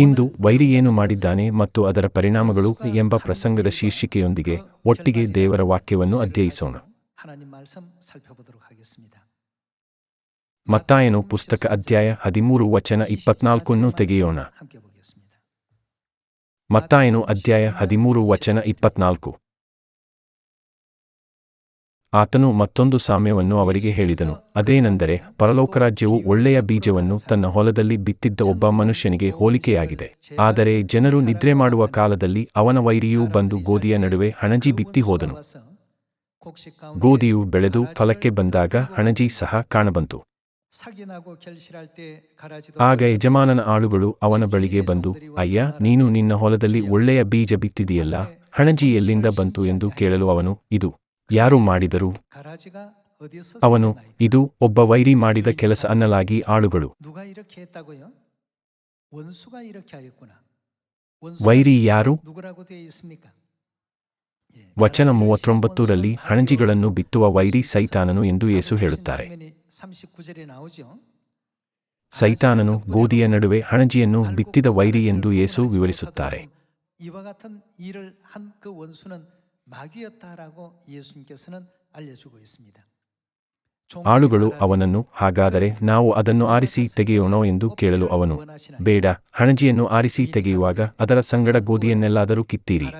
ಇಂದು ವೈರಿ ಏನು ಮಾಡಿದ್ದಾನೆ ಮತ್ತು ಅದರ ಪರಿಣಾಮಗಳು ಎಂಬ ಪ್ರಸಂಗದ ಶೀರ್ಷಿಕೆಯೊಂದಿಗೆ ಒಟ್ಟಿಗೆ ದೇವರ ವಾಕ್ಯವನ್ನು ಅಧ್ಯಯಿಸೋಣ. ಮತ್ತಾಯನು ಪುಸ್ತಕ ಅಧ್ಯಾಯ ಹದಿಮೂರು ವಚನ ಇಪ್ಪತ್ನಾಲ್ಕನ್ನು ತೆಗೆಯೋಣ. ಮತ್ತಾಯನು ಅಧ್ಯಾಯ ಹದಿಮೂರು ವಚನ ಇಪ್ಪತ್ನಾಲ್ಕು. ಆತನು ಮತ್ತೊಂದು ಸಾಮ್ಯವನ್ನು ಅವರಿಗೆ ಹೇಳಿದನು. ಅದೇನೆಂದರೆ ಪರಲೋಕ ರಾಜ್ಯವು ಒಳ್ಳೆಯ ಬೀಜವನ್ನು ತನ್ನ ಹೊಲದಲ್ಲಿ ಬಿತ್ತಿದ್ದ ಒಬ್ಬ ಮನುಷ್ಯನಿಗೆ ಹೋಲಿಕೆಯಾಗಿದೆ. ಆದರೆ ಜನರು ನಿದ್ರೆ ಮಾಡುವ ಕಾಲದಲ್ಲಿ ಅವನ ವೈರಿಯೂ ಬಂದು ಗೋಧಿಯ ನಡುವೆ ಹಣಜಿ ಬಿತ್ತಿ ಹೋದನು. ಗೋಧಿಯು ಬೆಳೆದು ಫಲಕ್ಕೆ ಬಂದಾಗ ಹಣಜಿ ಸಹ ಕಾಣಬಂತು. ಆಗ ಯಜಮಾನನ ಆಳುಗಳು ಅವನ ಬಳಿಗೆ ಬಂದು, ಅಯ್ಯ, ನೀನು ನಿನ್ನ ಹೊಲದಲ್ಲಿ ಒಳ್ಳೆಯ ಬೀಜ ಬಿತ್ತಿದೆಯಲ್ಲ ಹಣಜಿ ಎಲ್ಲಿಂದ ಬಂತು ಎಂದು ಕೇಳಲು ಅವನು, ಇದು ಯಾರು ಮಾಡಿದರು? ಅವನು, ಇದು ಒಬ್ಬ ವೈರಿ ಮಾಡಿದ ಕೆಲಸ ಅನ್ನಲಾಗಿ ಆಳುಗಳು. ವೈರಿ ಯಾರು? ವಚನ ಮೂವತ್ತೊಂಬತ್ತರಲ್ಲಿ ಹಣಜಿಗಳನ್ನು ಬಿತ್ತುವ ವೈರಿ ಸೈತಾನನು ಎಂದು ಯೇಸು ಹೇಳುತ್ತಾರೆ. ಸೈತಾನನು ಗೋಧಿಯ ನಡುವೆ ಹಣಜಿಯನ್ನು ಬಿತ್ತಿದ ವೈರಿ ಎಂದು ಯೇಸು ವಿವರಿಸುತ್ತಾರೆ. ಆಳುಗಳು ಅವನನ್ನು ಹಾಗಾದರೆ ನಾವು ಅದನ್ನು ಆರಿಸಿ ತೆಗೆಯೋಣ ಎಂದು ಕೇಳಲು ಅವನು ಬೇಡ ಹಣಜಿಯನ್ನು ಆರಿಸಿ ತೆಗೆಯುವಾಗ ಅದರ ಸಂಗಡ ಗೋಧಿಯನ್ನೆಲ್ಲಾದರೂ ಕಿತ್ತೀರಿ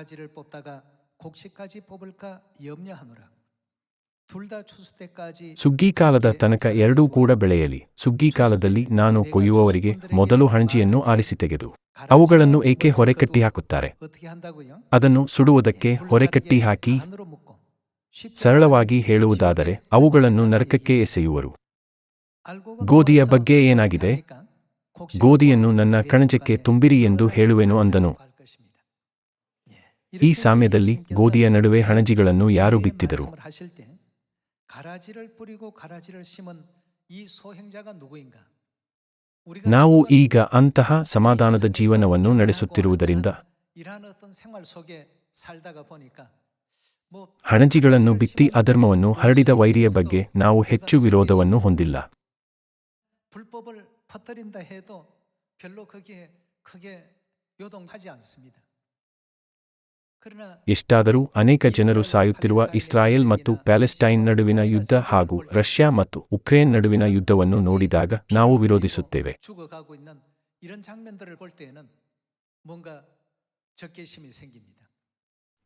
ಸುಗ್ಗಿಕಾಲದ ತನಕ ಎರಡೂ ಕೂಡ ಬೆಳೆಯಲಿ. ಸುಗ್ಗಿಕಾಲದಲ್ಲಿ ನಾನು ಕೊಯ್ಯುವವರಿಗೆ ಮೊದಲು ಹಣಜಿಯನ್ನು ಆರಿಸಿ ತೆಗೆದು ಅವುಗಳನ್ನು ಏಕೆ ಹೊರೆಕಟ್ಟಿ ಹಾಕುತ್ತಾರೆ? ಅದನ್ನು ಸುಡುವುದಕ್ಕೆ ಹೊರೆಕಟ್ಟಿ ಹಾಕಿ ಸರಳವಾಗಿ ಹೇಳುವುದಾದರೆ ಅವುಗಳನ್ನು ನರಕಕ್ಕೆ ಎಸೆಯುವರು. ಗೋಧಿಯ ಬಗ್ಗೆ ಏನಾಗಿದೆ? ಗೋಧಿಯನ್ನು ನನ್ನ ಕಣಜಕ್ಕೆ ತುಂಬಿರಿ ಎಂದು ಹೇಳುವೆನು ಅಂದನು. ಈ ಸಾಮ್ಯದಲ್ಲಿ ಗೋಧಿಯ ನಡುವೆ ಹಣಜಿಗಳನ್ನು ಯಾರು ಬಿತ್ತಿದರು? ನಾವು 지금은 ಈಗ ಅಂತಹ ಸಮಾಧಾನದ ಜೀವನವನ್ನು ನಡೆಸುತ್ತಿರುವುದರಿಂದ 이러한 어떤 생활 속에 살다가 보니까 뭐 ಹಣಜಿಗಳನ್ನು ಬಿತ್ತಿ ಅಧರ್ಮವನ್ನು ಹರಡಿದ ವೈರಿಯ ಬಗ್ಗೆ ನಾವು ಹೆಚ್ಚು ವಿರೋಧವನ್ನು ಹೊಂದಿಲ್ಲ 불법을 퍼뜨린다 해도 별로 거기에 크게 요동하지 않습니다. ಎಷ್ಟಾದರೂ ಅನೇಕ ಜನರು ಸಾಯುತ್ತಿರುವ ಇಸ್ರಾಯೇಲ್ ಮತ್ತು ಪ್ಯಾಲೆಸ್ಟೈನ್ ನಡುವಿನ ಯುದ್ಧ ಹಾಗೂ ರಷ್ಯಾ ಮತ್ತು ಉಕ್ರೇನ್ ನಡುವಿನ ಯುದ್ಧವನ್ನು ನೋಡಿದಾಗ ನಾವು ವಿರೋಧಿಸುತ್ತೇವೆ.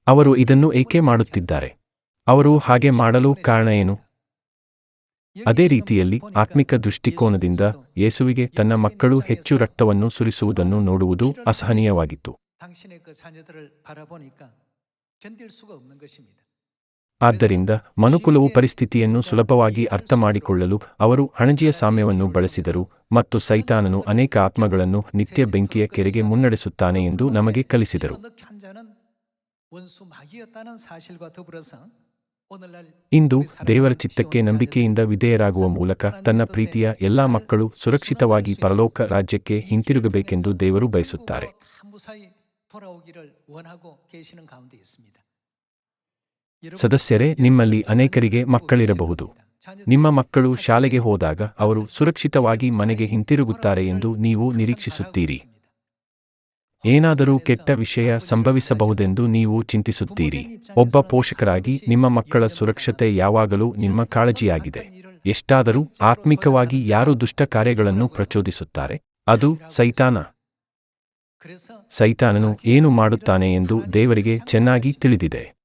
ಅವರು ಇದನ್ನು ಏಕೆ ಮಾಡುತ್ತಿದ್ದಾರೆ? ಅವರು ಹಾಗೆ ಮಾಡಲು ಕಾರಣ ಏನು? ಅದೇ ರೀತಿಯಲ್ಲಿ ಆತ್ಮಿಕ ದೃಷ್ಟಿಕೋನದಿಂದ ಯೇಸುವಿಗೆ ತನ್ನ ಮಕ್ಕಳು ಹೆಚ್ಚು ರಕ್ತವನ್ನು ಸುರಿಸುವುದನ್ನು ನೋಡುವುದು ಅಸಹನೀಯವಾಗಿತ್ತು. ಆದ್ದರಿಂದ ಮನುಕುಲವು ಪರಿಸ್ಥಿತಿಯನ್ನು ಸುಲಭವಾಗಿ ಅರ್ಥ ಮಾಡಿಕೊಳ್ಳಲು ಅವರು ಹಣಜಿಯ ಸಾಮ್ಯವನ್ನು ಬಳಸಿದರು ಮತ್ತು ಸೈತಾನನು ಅನೇಕ ಆತ್ಮಗಳನ್ನು ನಿತ್ಯ ಬೆಂಕಿಯ ಕೆರೆಗೆ ಮುನ್ನಡೆಸುತ್ತಾನೆ ಎಂದು ನಮಗೆ ಕಲಿಸಿದರು. ಇಂದು ದೇವರ ಚಿತ್ತಕ್ಕೆ ನಂಬಿಕೆಯಿಂದ ವಿಧೇಯರಾಗುವ ಮೂಲಕ ತನ್ನ ಪ್ರೀತಿಯ ಎಲ್ಲಾ ಮಕ್ಕಳು ಸುರಕ್ಷಿತವಾಗಿ ಪರಲೋಕ ರಾಜ್ಯಕ್ಕೆ ಹಿಂತಿರುಗಬೇಕೆಂದು ದೇವರು ಬಯಸುತ್ತಾರೆ. ಸದಸ್ಯರೇ, ನಿಮ್ಮಲ್ಲಿ ಅನೇಕರಿಗೆ ಮಕ್ಕಳಿರಬಹುದು. ನಿಮ್ಮ ಮಕ್ಕಳು ಶಾಲೆಗೆ ಹೋದಾಗ ಅವರು ಸುರಕ್ಷಿತವಾಗಿ ಮನೆಗೆ ಹಿಂತಿರುಗುತ್ತಾರೆ ಎಂದು ನೀವು ನಿರೀಕ್ಷಿಸುತ್ತೀರಿ. ಏನಾದರೂ ಕೆಟ್ಟ ವಿಷಯ ಸಂಭವಿಸಬಹುದೆಂದು ನೀವು ಚಿಂತಿಸುತ್ತೀರಿ. ಒಬ್ಬ ಪೋಷಕರಾಗಿ ನಿಮ್ಮ ಮಕ್ಕಳ ಸುರಕ್ಷತೆ ಯಾವಾಗಲೂ ನಿಮ್ಮ ಕಾಳಜಿಯಾಗಿದೆ. ಎಷ್ಟಾದರೂ ಆತ್ಮಿಕವಾಗಿ ಯಾರು ದುಷ್ಟ ಕಾರ್ಯಗಳನ್ನು ಪ್ರಚೋದಿಸುತ್ತಾರೆ? ಅದು ಸೈತಾನ. ಸೈತಾನನು ಏನು ಮಾಡುತ್ತಾನೆ ಎಂದು ದೇವರಿಗೆ ಚೆನ್ನಾಗಿ ತಿಳಿದಿದೆ.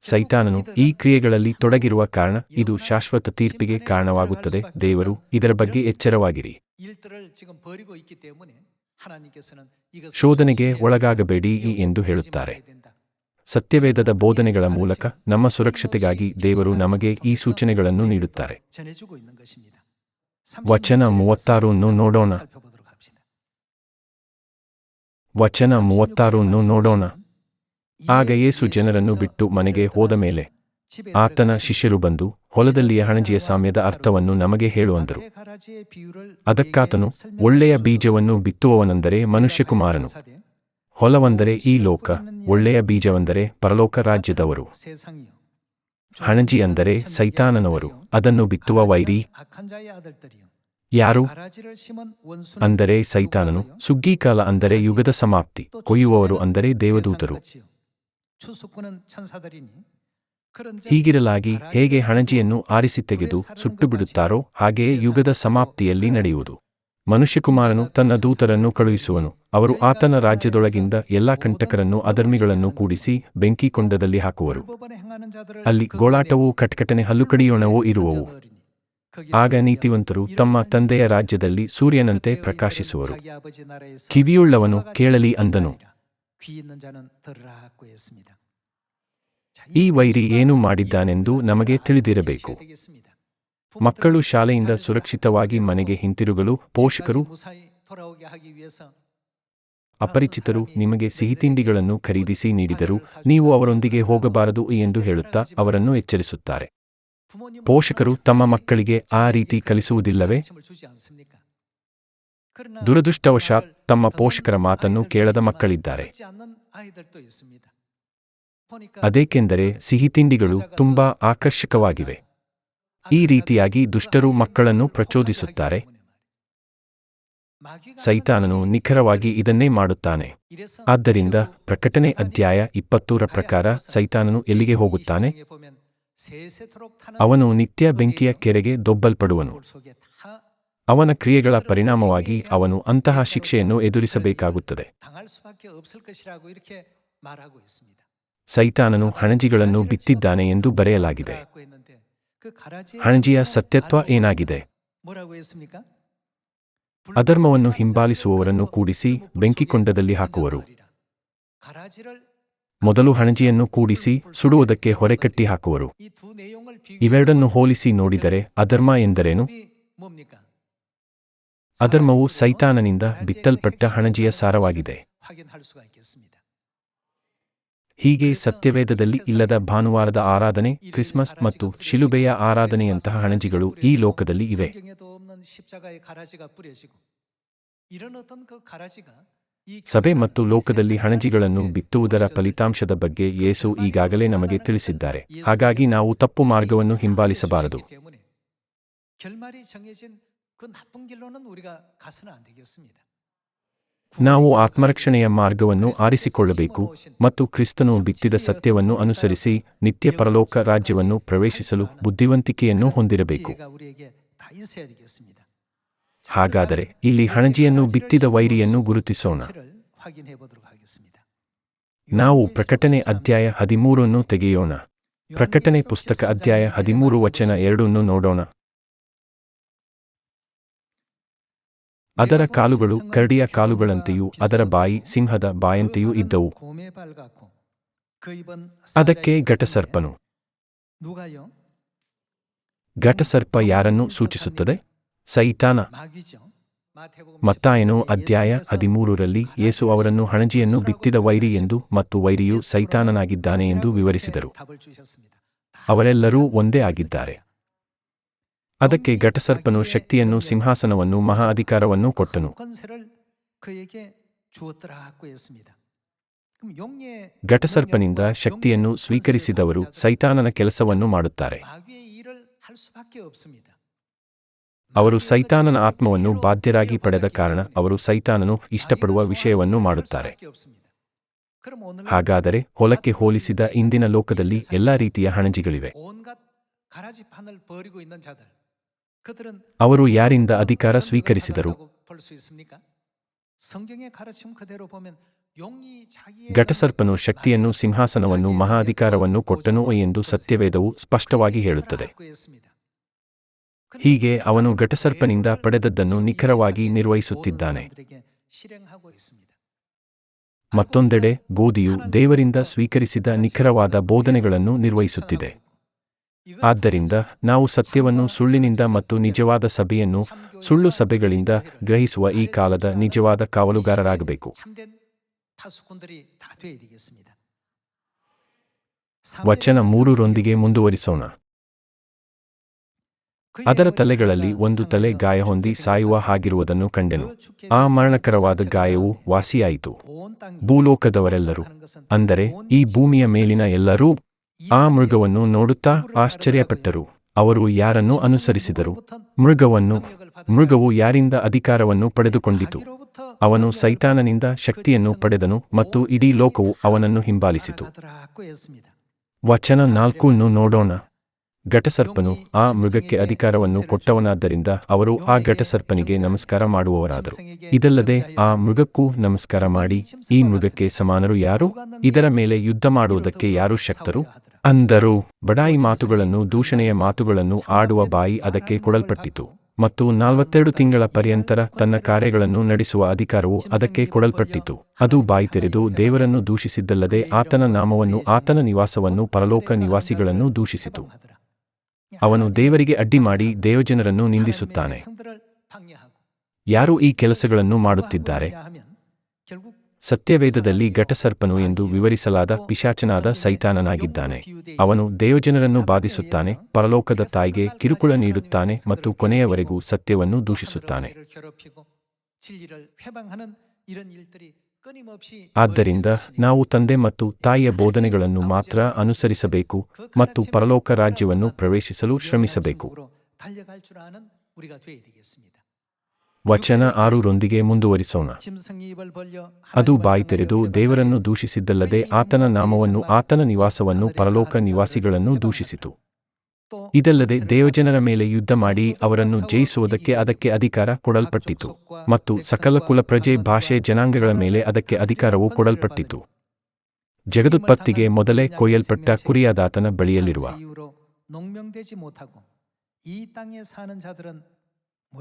ಸೈತಾನನು ಈ ಕ್ರಿಯೆಗಳಲ್ಲಿ ತೊಡಗಿರುವ ಕಾರಣ ಇದು ಶಾಶ್ವತ ತೀರ್ಪಿಗೆ ಕಾರಣವಾಗುತ್ತದೆ. ದೇವರು ಇದರ ಬಗ್ಗೆ ಎಚ್ಚರವಾಗಿರಿ. ಶೋಧನೆಗೆ ಒಳಗಾಗಬೇಡಿ ಈ ಎಂದು ಹೇಳುತ್ತಾರೆ. ಸತ್ಯವೇದದ ಬೋಧನೆಗಳ ಮೂಲಕ ನಮ್ಮ ಸುರಕ್ಷತೆಗಾಗಿ ದೇವರು ನಮಗೆ ಈ ಸೂಚನೆಗಳನ್ನು ನೀಡುತ್ತಾರೆ. ವಚನ ಮೂವತ್ತಾರನ್ನು ನೋಡೋಣ. ವಚನ ಮೂವತ್ತಾರನ್ನು ನೋಡೋಣ. ಆಗ ಯೇಸು ಜನರನ್ನು ಬಿಟ್ಟು ಮನೆಗೆ ಹೋದ ಮೇಲೆ ಆತನ ಶಿಷ್ಯರು ಬಂದು ಹೊಲದಲ್ಲಿಯ ಹಣಜಿಯ ಸಾಮ್ಯದ ಅರ್ಥವನ್ನು ನಮಗೆ ಹೇಳುವಂದರು ಅದಕ್ಕಾತನು ಒಳ್ಳೆಯ ಬೀಜವನ್ನು ಬಿತ್ತುವವನೆಂದರೆ ಮನುಷ್ಯಕುಮಾರನು. ಹೊಲವೆಂದರೆ ಈ ಲೋಕ, ಒಳ್ಳೆಯ ಬೀಜವೆಂದರೆ ಪರಲೋಕ ರಾಜ್ಯದವರು. ಹಣಜಿ ಅಂದರೆ ಸೈತಾನನವರು, ಅದನ್ನು ಬಿತ್ತುವ ವೈರಿ. ಯಾರು? ಅಂದರೆ ಸೈತಾನನು. ಸುಗ್ಗಿಕಾಲ ಅಂದರೆ ಯುಗದ ಸಮಾಪ್ತಿ. ಕೊಯ್ಯುವವರು ಅಂದರೆ ದೇವದೂತರು. ಹೀಗಿರಲಾಗಿ ಹೇಗೆ ಹಣಜಿಯನ್ನು ಆರಿಸಿ ತೆಗೆದು ಸುಟ್ಟು ಬಿಡುತ್ತಾರೋ ಹಾಗೆಯೇ ಯುಗದ ಸಮಾಪ್ತಿಯಲ್ಲಿ ನಡೆಯುವುದು. ಮನುಷ್ಯಕುಮಾರನು ತನ್ನ ದೂತರನ್ನು ಕಳುಹಿಸುವನು. ಅವರು ಆತನ ರಾಜ್ಯದೊಳಗಿಂದ ಎಲ್ಲಾ ಕಂಟಕರನ್ನು ಅಧರ್ಮಿಗಳನ್ನು ಕೂಡಿಸಿ ಬೆಂಕಿ ಕೊಂಡದಲ್ಲಿ ಹಾಕುವರು. ಅಲ್ಲಿ ಗೋಳಾಟವೂ ಕಟ್ಕಟನೆ ಹಲ್ಲುಕಡಿಯೋಣವೂ ಇರುವವು. ಆಗ ನೀತಿವಂತರು ತಮ್ಮ ತಂದೆಯ ರಾಜ್ಯದಲ್ಲಿ ಸೂರ್ಯನಂತೆ ಪ್ರಕಾಶಿಸುವರು. ಕಿವಿಯುಳ್ಳವನು ಕೇಳಲಿ ಅಂದನು. ಈ ವೈರಿ ಏನು ಮಾಡಿದ್ದಾನೆಂದು ನಮಗೆ ತಿಳಿದಿರಬೇಕು. ಮಕ್ಕಳು ಶಾಲೆಯಿಂದ ಸುರಕ್ಷಿತವಾಗಿ ಮನೆಗೆ ಹಿಂತಿರುಗಲು ಪೋಷಕರು ಅಪರಿಚಿತರು ನಿಮಗೆ ಸಿಹಿತಿಂಡಿಗಳನ್ನು ಖರೀದಿಸಿ ನೀಡಿದರು ನೀವು ಅವರೊಂದಿಗೆ ಹೋಗಬಾರದು ಎಂದು ಹೇಳುತ್ತಾ ಅವರನ್ನು ಎಚ್ಚರಿಸುತ್ತಾರೆ. ಪೋಷಕರು ತಮ್ಮ ಮಕ್ಕಳಿಗೆ ಆ ರೀತಿ ಕಲಿಸುವುದಿಲ್ಲವೇ? ದುರದೃಷ್ಟವಶಾತ್ ತಮ್ಮ ಪೋಷಕರ ಮಾತನ್ನು ಕೇಳದ ಮಕ್ಕಳಿದ್ದಾರೆ. ಅದೇಕೆಂದರೆ ಸಿಹಿ ತಿಂಡಿಗಳು ತುಂಬಾ ಆಕರ್ಷಕವಾಗಿವೆ. ಈ ರೀತಿಯಾಗಿ ದುಷ್ಟರು ಮಕ್ಕಳನ್ನು ಪ್ರಚೋದಿಸುತ್ತಾರೆ. ಸೈತಾನನು ನಿಖರವಾಗಿ ಇದನ್ನೇ ಮಾಡುತ್ತಾನೆ. ಆದ್ದರಿಂದ ಪ್ರಕಟಣೆ ಅಧ್ಯಾಯ ಇಪ್ಪತ್ತೂರ ಪ್ರಕಾರ ಸೈತಾನನು ಎಲ್ಲಿಗೆ ಹೋಗುತ್ತಾನೆ? ಅವನು ನಿತ್ಯ ಬೆಂಕಿಯ ಕೆರೆಗೆ ದೊಬ್ಬಲ್ಪಡುವನು. ಅವನ ಕ್ರಿಯೆಗಳ ಪರಿಣಾಮವಾಗಿ ಅವನು ಅಂತಹ ಶಿಕ್ಷೆಯನ್ನು ಎದುರಿಸಬೇಕಾಗುತ್ತದೆ. ಸೈತಾನನು ಹಣಜಿಗಳನ್ನು ಬಿತ್ತಿದ್ದಾನೆ ಎಂದು ಬರೆಯಲಾಗಿದೆ. ಹಣಜಿಯ ಸತ್ಯತ್ವ ಏನಾಗಿದೆ? ಅಧರ್ಮವನ್ನು ಹಿಂಬಾಲಿಸುವವರನ್ನು ಕೂಡಿಸಿ ಬೆಂಕಿಕೊಂಡದಲ್ಲಿ ಹಾಕುವರು. ಮೊದಲು ಹಣಜಿಯನ್ನು ಕೂಡಿಸಿ ಸುಡುವುದಕ್ಕೆ ಹೊರೆಕಟ್ಟಿ ಹಾಕುವರು. ಇವೆರಡನ್ನು ಹೋಲಿಸಿ ನೋಡಿದರೆ ಅಧರ್ಮ ಎಂದರೇನು? ಅಧರ್ಮವು ಸೈತಾನನಿಂದ ಬಿತ್ತಲ್ಪಟ್ಟ ಹಣಜಿಯ ಸಾರವಾಗಿದೆ. ಹೀಗೆ ಸತ್ಯವೇದದಲ್ಲಿ ಇಲ್ಲದ ಭಾನುವಾರದ ಆರಾಧನೆ, ಕ್ರಿಸ್ಮಸ್ ಮತ್ತು ಶಿಲುಬೆಯ ಆರಾಧನೆಯಂತಹ ಹಣಜಿಗಳು ಈ ಲೋಕದಲ್ಲಿ ಇವೆ. ಸಭೆ ಮತ್ತು ಲೋಕದಲ್ಲಿ ಹಣಜಿಗಳನ್ನು ಬಿತ್ತುವುದರ ಫಲಿತಾಂಶದ ಬಗ್ಗೆ ಯೇಸು ಈಗಾಗಲೇ ನಮಗೆ ತಿಳಿಸಿದ್ದಾರೆ. ಹಾಗಾಗಿ ನಾವು ತಪ್ಪು ಮಾರ್ಗವನ್ನು ಹಿಂಬಾಲಿಸಬಾರದು. ನಾವು ಆತ್ಮರಕ್ಷಣೆಯ ಮಾರ್ಗವನ್ನು ಆರಿಸಿಕೊಳ್ಳಬೇಕು ಮತ್ತು ಕ್ರಿಸ್ತನು ಬಿತ್ತಿದ ಸತ್ಯವನ್ನು ಅನುಸರಿಸಿ ನಿತ್ಯ ಪರಲೋಕ ರಾಜ್ಯವನ್ನು ಪ್ರವೇಶಿಸಲು ಬುದ್ಧಿವಂತಿಕೆಯನ್ನು ಹೊಂದಿರಬೇಕು. ಹಾಗಾದರೆ ಇಲ್ಲಿ ಹಣಜಿಯನ್ನು ಬಿತ್ತಿದ ವೈರಿಯನ್ನು ಗುರುತಿಸೋಣ. ನಾವು ಪ್ರಕಟಣೆ ಅಧ್ಯಾಯ ಹದಿಮೂರನ್ನು ತೆಗೆಯೋಣ. ಪ್ರಕಟಣೆ ಪುಸ್ತಕ ಅಧ್ಯಾಯ ಹದಿಮೂರು ವಚನ ಎರಡನ್ನು ನೋಡೋಣ. ಅದರ ಕಾಲುಗಳು ಕರಡಿಯ ಕಾಲುಗಳಂತೆಯೂ ಅದರ ಬಾಯಿ ಸಿಂಹದ ಬಾಯಂತೆಯೂ ಇದ್ದವು. ಅದಕ್ಕೆ ಘಟಸರ್ಪನು. ಘಟಸರ್ಪ ಯಾರನ್ನು ಸೂಚಿಸುತ್ತದೆ? ಸೈತಾನ. ಮತ್ತಾಯನು ಅಧ್ಯಾಯ ಹದಿಮೂರರಲ್ಲಿ ಯೇಸು ಅವರನ್ನು ಹಣಜಿಯನ್ನು ಬಿತ್ತಿದ ವೈರಿ ಎಂದು ಮತ್ತು ವೈರಿಯು ಸೈತಾನನಾಗಿದ್ದಾನೆ ಎಂದು ವಿವರಿಸಿದರು. ಅವರೆಲ್ಲರೂ ಒಂದೇ ಆಗಿದ್ದಾರೆ. ಅದಕ್ಕೆ ಘಟಸರ್ಪನು ಶಕ್ತಿಯನ್ನು, ಸಿಂಹಾಸನವನ್ನು, ಮಹಾ ಅಧಿಕಾರವನ್ನು ಕೊಟ್ಟನು. ಘಟಸರ್ಪನಿಂದ ಶಕ್ತಿಯನ್ನು ಸ್ವೀಕರಿಸಿದವರು ಸೈತಾನನ ಕೆಲಸವನ್ನು ಮಾಡುತ್ತಾರೆ. ಅವರು ಸೈತಾನನ ಆತ್ಮವನ್ನು ಬಾಧ್ಯರಾಗಿ ಪಡೆದ ಕಾರಣ ಅವರು ಸೈತಾನನು ಇಷ್ಟಪಡುವ ವಿಷಯವನ್ನು ಮಾಡುತ್ತಾರೆ. ಹಾಗಾದರೆ ಹೊಲಕ್ಕೆ ಹೋಲಿಸಿದ ಇಂದಿನ ಲೋಕದಲ್ಲಿ ಎಲ್ಲ ರೀತಿಯ ಹಣಜಿಗಳಿವೆ. ಅವರು ಯಾರಿಂದ ಅಧಿಕಾರ ಸ್ವೀಕರಿಸಿದರು? ಘಟಸರ್ಪನು ಶಕ್ತಿಯನ್ನು ಸಿಂಹಾಸನವನ್ನು ಮಹಾ ಅಧಿಕಾರವನ್ನು ಕೊಟ್ಟನು ಎಂದು ಸತ್ಯವೇದವು ಸ್ಪಷ್ಟವಾಗಿ ಹೇಳುತ್ತದೆ. ಹೀಗೆ ಅವನು ಘಟಸರ್ಪನಿಂದ ಪಡೆದದ್ದನ್ನು ನಿಖರವಾಗಿ ನಿರ್ವಹಿಸುತ್ತಿದ್ದಾನೆ. ಮತ್ತೊಂದೆಡೆ ಗೋಧಿಯು ದೇವರಿಂದ ಸ್ವೀಕರಿಸಿದ ನಿಖರವಾದ ಬೋಧನೆಗಳನ್ನು ನಿರ್ವಹಿಸುತ್ತಿದೆ. ಆದ್ದರಿಂದ ನಾವು ಸತ್ಯವನ್ನು ಸುಳ್ಳಿನಿಂದ ಮತ್ತು ನಿಜವಾದ ಸಭೆಯನ್ನು ಸುಳ್ಳು ಸಭೆಗಳಿಂದ ಗ್ರಹಿಸುವ ಈ ಕಾಲದ ನಿಜವಾದ ಕಾವಲುಗಾರರಾಗಬೇಕು. ವಚನ ಮೂರರೊಂದಿಗೆ ಮುಂದುವರಿಸೋಣ. ಅದರ ತಲೆಗಳಲ್ಲಿ ಒಂದು ತಲೆ ಗಾಯ ಹೊಂದಿ ಸಾಯುವ ಹಾಗಿರುವುದನ್ನು ಕಂಡೆನು. ಆ ಮರಣಕರವಾದ ಗಾಯವು ವಾಸಿಯಾಯಿತು. ಭೂಲೋಕದವರೆಲ್ಲರೂ, ಅಂದರೆ ಈ ಭೂಮಿಯ ಮೇಲಿನ ಎಲ್ಲರೂ ಆ ಮೃಗವನ್ನು ನೋಡುತ್ತಾ ಆಶ್ಚರ್ಯಪಟ್ಟರು. ಅವರು ಯಾರನ್ನು ಅನುಸರಿಸಿದರು? ಮೃಗವನ್ನು, ಮೃಗವು ಯಾರಿಂದ ಅಧಿಕಾರವನ್ನು ಪಡೆದುಕೊಂಡಿತು? ಅವನು ಸೈತಾನನಿಂದ ಶಕ್ತಿಯನ್ನು ಪಡೆದನು ಮತ್ತು ಇಡೀ ಲೋಕವು ಅವನನ್ನು ಹಿಂಬಾಲಿಸಿತು. ವಚನ ನಾಲ್ಕನ್ನು ನೋಡೋಣ. ಘಟಸರ್ಪನು ಆ ಮೃಗಕ್ಕೆ ಅಧಿಕಾರವನ್ನು ಕೊಟ್ಟವನಾದ್ದರಿಂದ ಅವರು ಆ ಘಟಸರ್ಪನಿಗೆ ನಮಸ್ಕಾರ ಮಾಡುವವರಾದರು. ಇದಲ್ಲದೆ ಆ ಮೃಗಕ್ಕೂ ನಮಸ್ಕಾರ ಮಾಡಿ, ಈ ಮೃಗಕ್ಕೆ ಸಮಾನರು ಯಾರು? ಇದರ ಮೇಲೆ ಯುದ್ಧ ಮಾಡುವುದಕ್ಕೆ ಯಾರು ಶಕ್ತರು? ಅಂದರು. ಬಡಾಯಿ ಮಾತುಗಳನ್ನು, ದೂಷಣೆಯ ಮಾತುಗಳನ್ನು ಆಡುವ ಬಾಯಿ ಅದಕ್ಕೆ ಕೊಡಲ್ಪಟ್ಟಿತು. ಮತ್ತು ನಾಲ್ವತ್ತೆರಡು ತಿಂಗಳ ಪರ್ಯಂತರ ತನ್ನ ಕಾರ್ಯಗಳನ್ನು ನಡೆಸುವ ಅಧಿಕಾರವು ಅದಕ್ಕೆ ಕೊಡಲ್ಪಟ್ಟಿತು. ಅದು ಬಾಯಿ ತೆರೆದು ದೇವರನ್ನು ದೂಷಿಸಿದ್ದಲ್ಲದೆ ಆತನ ನಾಮವನ್ನು, ಆತನ ನಿವಾಸವನ್ನು ಪರಲೋಕ ನಿವಾಸಿಗಳನ್ನು ದೂಷಿಸಿತು. ಅವನು ದೇವರಿಗೆ ಅಡ್ಡಿ ಮಾಡಿ ದೇವಜನರನ್ನು ನಿಂದಿಸುತ್ತಾನೆ. ಯಾರು ಈ ಕೆಲಸಗಳನ್ನು ಮಾಡುತ್ತಿದ್ದಾರೆ? ಸತ್ಯವೇದದಲ್ಲಿ ಘಟಸರ್ಪನು ಎಂದು ವಿವರಿಸಲಾದ ಪಿಶಾಚನಾದ ಸೈತಾನನಾಗಿದ್ದಾನೆ. ಅವನು ದೇವಜನರನ್ನು ಬಾಧಿಸುತ್ತಾನೆ, ಪರಲೋಕದ ತಾಯಿಗೆ ಕಿರುಕುಳ ನೀಡುತ್ತಾನೆ ಮತ್ತು ಕೊನೆಯವರೆಗೂ ಸತ್ಯವನ್ನು ದೂಷಿಸುತ್ತಾನೆ. ಆದ್ದರಿಂದ ನಾವು ತಂದೆ ಮತ್ತು ತಾಯಿಯ ಬೋಧನೆಗಳನ್ನು ಮಾತ್ರ ಅನುಸರಿಸಬೇಕು ಮತ್ತು ಪರಲೋಕ ರಾಜ್ಯವನ್ನು ಪ್ರವೇಶಿಸಲು ಶ್ರಮಿಸಬೇಕು. ವಚನ ಆರುರೊಂದಿಗೆ ಮುಂದುವರಿಸೋಣ. ಅದು ಬಾಯಿ ತೆರೆದು ದೇವರನ್ನು ದೂಷಿಸಿದ್ದಲ್ಲದೆ ಆತನ ನಾಮವನ್ನು ಆತನ ನಿವಾಸವನ್ನು ಪರಲೋಕ ನಿವಾಸಿಗಳನ್ನು ದೂಷಿಸಿತು. ಇದಲ್ಲದೆ ದೇವಜನರ ಮೇಲೆ ಯುದ್ಧ ಮಾಡಿ ಅವರನ್ನು ಜಯಿಸುವುದಕ್ಕೆ ಅದಕ್ಕೆ ಅಧಿಕಾರ ಕೊಡಲ್ಪಟ್ಟಿತು ಮತ್ತು ಸಕಲ ಕುಲ ಪ್ರಜೆ ಭಾಷೆ ಜನಾಂಗಗಳ ಮೇಲೆ ಅದಕ್ಕೆ ಅಧಿಕಾರವು ಕೊಡಲ್ಪಟ್ಟಿತು. ಜಗದುತ್ಪತ್ತಿಗೆ ಮೊದಲೇ ಕೊಯ್ಯಲ್ಪಟ್ಟ ಕುರಿಯಾದಾತನ ಬಳಿಯಲ್ಲಿರುವ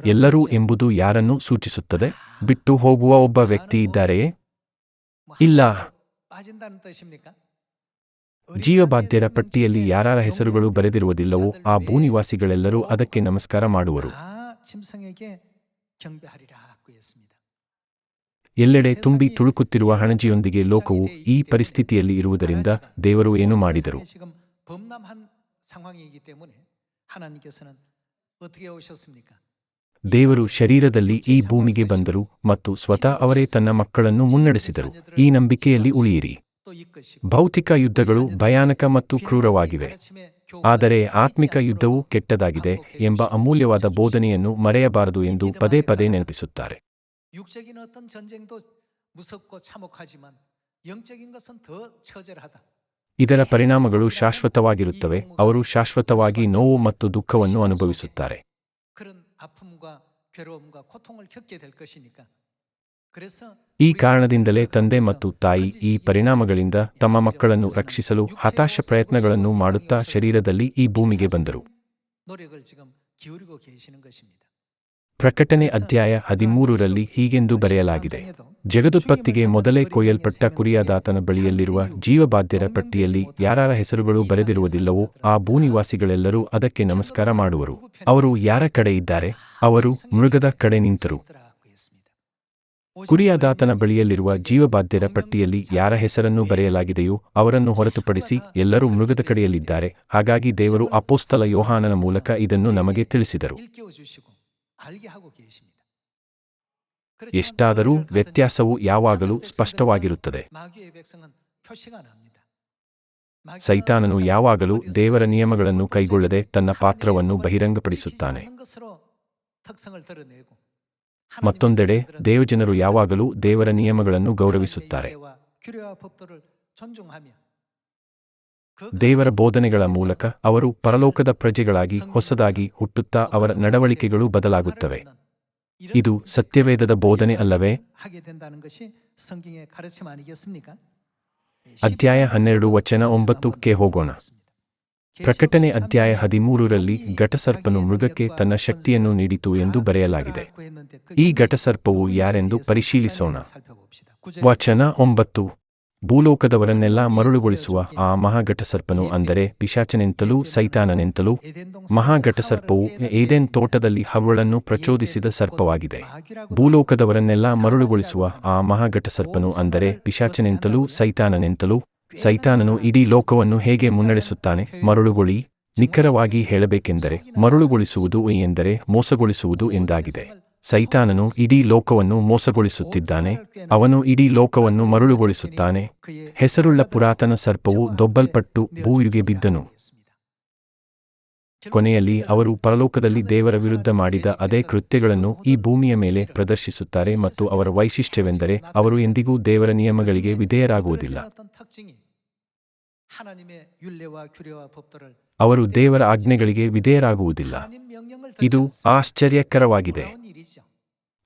ಎಲ್ಲರೂ ಎಂಬುದು ಯಾರನ್ನು ಸೂಚಿಸುತ್ತದೆ? ಬಿಟ್ಟು ಹೋಗುವ ಒಬ್ಬ ವ್ಯಕ್ತಿ ಇದ್ದಾರೆಯೇ? ಇಲ್ಲ. ಜೀವಬಾಧ್ಯರ ಪಟ್ಟಿಯಲ್ಲಿ ಯಾರ ಹೆಸರುಗಳು ಬರೆದಿರುವುದಿಲ್ಲವೋ ಆ ಭೂನಿವಾಸಿಗಳೆಲ್ಲರೂ ಅದಕ್ಕೆ ನಮಸ್ಕಾರ ಮಾಡುವರು. ಎಲ್ಲೆಡೆ ತುಂಬಿ ತುಳುಕುತ್ತಿರುವ ಹಣಜಿಯೊಂದಿಗೆ ಲೋಕವು ಈ ಪರಿಸ್ಥಿತಿಯಲ್ಲಿ ಇರುವುದರಿಂದ ದೇವರು ಏನು ಮಾಡಿದರು? ದೇವರು ಶರೀರದಲ್ಲಿ ಈ ಭೂಮಿಗೆ ಬಂದರು ಮತ್ತು ಸ್ವತಃ ಅವರೇ ತನ್ನ ಮಕ್ಕಳನ್ನು ಮುನ್ನಡೆಸಿದರು. ಈ ನಂಬಿಕೆಯಲ್ಲಿ ಉಳಿಯಿರಿ. ಭೌತಿಕ ಯುದ್ಧಗಳು ಭಯಾನಕ ಮತ್ತು ಕ್ರೂರವಾಗಿವೆ. ಆದರೆ ಆತ್ಮಿಕ ಯುದ್ಧವು ಕೆಟ್ಟದಾಗಿದೆ ಎಂಬ ಅಮೂಲ್ಯವಾದ ಬೋಧನೆಯನ್ನು ಮರೆಯಬಾರದು ಎಂದು ಪದೇ ಪದೇ ನೆನಪಿಸುತ್ತಾರೆ. ಇದರ ಪರಿಣಾಮಗಳು ಶಾಶ್ವತವಾಗಿರುತ್ತವೆ, ಅವರು ಶಾಶ್ವತವಾಗಿ ನೋವು ಮತ್ತು ದುಃಖವನ್ನು ಅನುಭವಿಸುತ್ತಾರೆ. ಈ ಕಾರಣದಿಂದಲೇ ತಂದೆ ಮತ್ತು ತಾಯಿ ಈ ಪರಿಣಾಮಗಳಿಂದ ತಮ್ಮ ಮಕ್ಕಳನ್ನು ರಕ್ಷಿಸಲು ಹತಾಶ ಪ್ರಯತ್ನಗಳನ್ನು ಮಾಡುತ್ತಾ ಶರೀರದಲ್ಲಿ ಈ ಭೂಮಿಗೆ ಬಂದರು. ಪ್ರಕಟಣೆ ಅಧ್ಯಾಯ ಹದಿಮೂರರಲ್ಲಿ ಹೀಗೆಂದು ಬರೆಯಲಾಗಿದೆ. ಜಗದುತ್ಪತ್ತಿಗೆ ಮೊದಲೇ ಕೊಯ್ಯಲ್ಪಟ್ಟ ಕುರಿಯಾದಾತನ ಬಳಿಯಲ್ಲಿರುವ ಜೀವಬಾಧ್ಯರ ಪಟ್ಟಿಯಲ್ಲಿ ಯಾರ ಹೆಸರುಗಳು ಬರೆದಿರುವುದಿಲ್ಲವೋ ಆ ಭೂನಿವಾಸಿಗಳೆಲ್ಲರೂ ಅದಕ್ಕೆ ನಮಸ್ಕಾರ ಮಾಡುವರು. ಅವರು ಯಾರ ಕಡೆ ಇದ್ದಾರೆ? ಅವರು ಮೃಗದ ಕಡೆ ನಿಂತರು. ಕುರಿಯಾದಾತನ ಬಳಿಯಲ್ಲಿರುವ ಜೀವಬಾಧ್ಯರ ಪಟ್ಟಿಯಲ್ಲಿ ಯಾರ ಹೆಸರನ್ನು ಬರೆಯಲಾಗಿದೆಯೋ ಅವರನ್ನು ಹೊರತುಪಡಿಸಿ ಎಲ್ಲರೂ ಮೃಗದ ಕಡೆಯಲ್ಲಿದ್ದಾರೆ. ಹಾಗಾಗಿ ದೇವರು ಅಪೋಸ್ತಲ ಯೋಹಾನನ ಮೂಲಕ ಇದನ್ನು ನಮಗೆ ತಿಳಿಸಿದರು. ಎಷ್ಟಾದರೂ ವ್ಯತ್ಯಾಸವು ಯಾವಾಗಲೂ ಸ್ಪಷ್ಟವಾಗಿರುತ್ತದೆ. ಸೈತಾನನು ಯಾವಾಗಲೂ ದೇವರ ನಿಯಮಗಳನ್ನು ಕೈಗೊಳ್ಳದೆ ತನ್ನ ಪಾತ್ರವನ್ನು ಬಹಿರಂಗಪಡಿಸುತ್ತಾನೆ. ಮತ್ತೊಂದೆಡೆ ದೇವಜನರು ಯಾವಾಗಲೂ ದೇವರ ನಿಯಮಗಳನ್ನು ಗೌರವಿಸುತ್ತಾರೆ. ದೇವರ ಬೋಧನೆಗಳ ಮೂಲಕ ಅವರು ಪರಲೋಕದ ಪ್ರಜೆಗಳಾಗಿ ಹೊಸದಾಗಿ ಹುಟ್ಟುತ್ತಾ ಅವರ ನಡವಳಿಕೆಗಳು ಬದಲಾಗುತ್ತವೆ. ಇದು ಸತ್ಯವೇದದ ಬೋಧನೆ ಅಲ್ಲವೇ? ಅಧ್ಯಾಯ ಹನ್ನೆರಡು ವಚನ ಒಂಬತ್ತು ಕೆ ಹೋಗೋಣ. ಪ್ರಕಟಣೆ ಅಧ್ಯಾಯ ಹದಿಮೂರರಲ್ಲಿ ಘಟಸರ್ಪನು ಮೃಗಕ್ಕೆ ತನ್ನ ಶಕ್ತಿಯನ್ನು ನೀಡಿತು ಎಂದು ಬರೆಯಲಾಗಿದೆ. ಈ ಘಟಸರ್ಪವು ಯಾರೆಂದು ಪರಿಶೀಲಿಸೋಣ. ವಚನ ಒಂಬತ್ತು. ಭೂಲೋಕದವರನ್ನೆಲ್ಲ ಮರುಳುಗೊಳಿಸುವ ಆ ಮಹಾಘಟಸರ್ಪನು ಅಂದರೆ ಪಿಶಾಚನೆಂತಲೂ ಸೈತಾನನೆಂತಲೂ ಮಹಾಘಟಸರ್ಪವು ಏದೆನ್ ತೋಟದಲ್ಲಿ ಹವಳನ್ನು ಪ್ರಚೋದಿಸಿದ ಸರ್ಪವಾಗಿದೆ. ಭೂಲೋಕದವರನ್ನೆಲ್ಲ ಮರುಳುಗೊಳಿಸುವ ಆ ಮಹಾಘಟಸರ್ಪನು ಅಂದರೆ ಪಿಶಾಚನೆಂತಲೂ ಸೈತಾನನೆಂತಲೂ ಸೈತಾನನು ಇಡೀ ಲೋಕವನ್ನು ಹೇಗೆ ಮುನ್ನಡೆಸುತ್ತಾನೆ? ಮರುಳುಗೊಳಿ ನಿಖರವಾಗಿ ಹೇಳಬೇಕೆಂದರೆ, ಮರುಳುಗೊಳಿಸುವುದು ಎಂದರೆ ಮೋಸಗೊಳಿಸುವುದು ಎಂದಾಗಿದೆ. ಸೈತಾನನು ಇಡೀ ಲೋಕವನ್ನು ಮೋಸಗೊಳಿಸುತ್ತಿದ್ದಾನೆ. ಅವನು ಇಡೀ ಲೋಕವನ್ನು ಮರುಳುಗೊಳಿಸುತ್ತಾನೆ. ಹೆಸರುಳ್ಳ ಪುರಾತನ ಸರ್ಪವು ದೊಬ್ಬಲ್ಪಟ್ಟು ಭೂಯುಗೆ ಬಿದ್ದನು. ಕೊನೆಯಲ್ಲಿ ಅವರು ಪರಲೋಕದಲ್ಲಿ ದೇವರ ವಿರುದ್ಧ ಮಾಡಿದ ಅದೇ ಕೃತ್ಯಗಳನ್ನು ಈ ಭೂಮಿಯ ಮೇಲೆ ಪ್ರದರ್ಶಿಸುತ್ತಾರೆ ಮತ್ತು ಅವರ ವೈಶಿಷ್ಟ್ಯವೆಂದರೆ ಅವರು ಎಂದಿಗೂ ದೇವರ ನಿಯಮಗಳಿಗೆ ವಿಧೇಯರಾಗುವುದಿಲ್ಲ. ಅವರು ದೇವರ ಆಜ್ಞೆಗಳಿಗೆ ವಿಧೇಯರಾಗುವುದಿಲ್ಲ. ಇದು ಆಶ್ಚರ್ಯಕರವಾಗಿದೆ.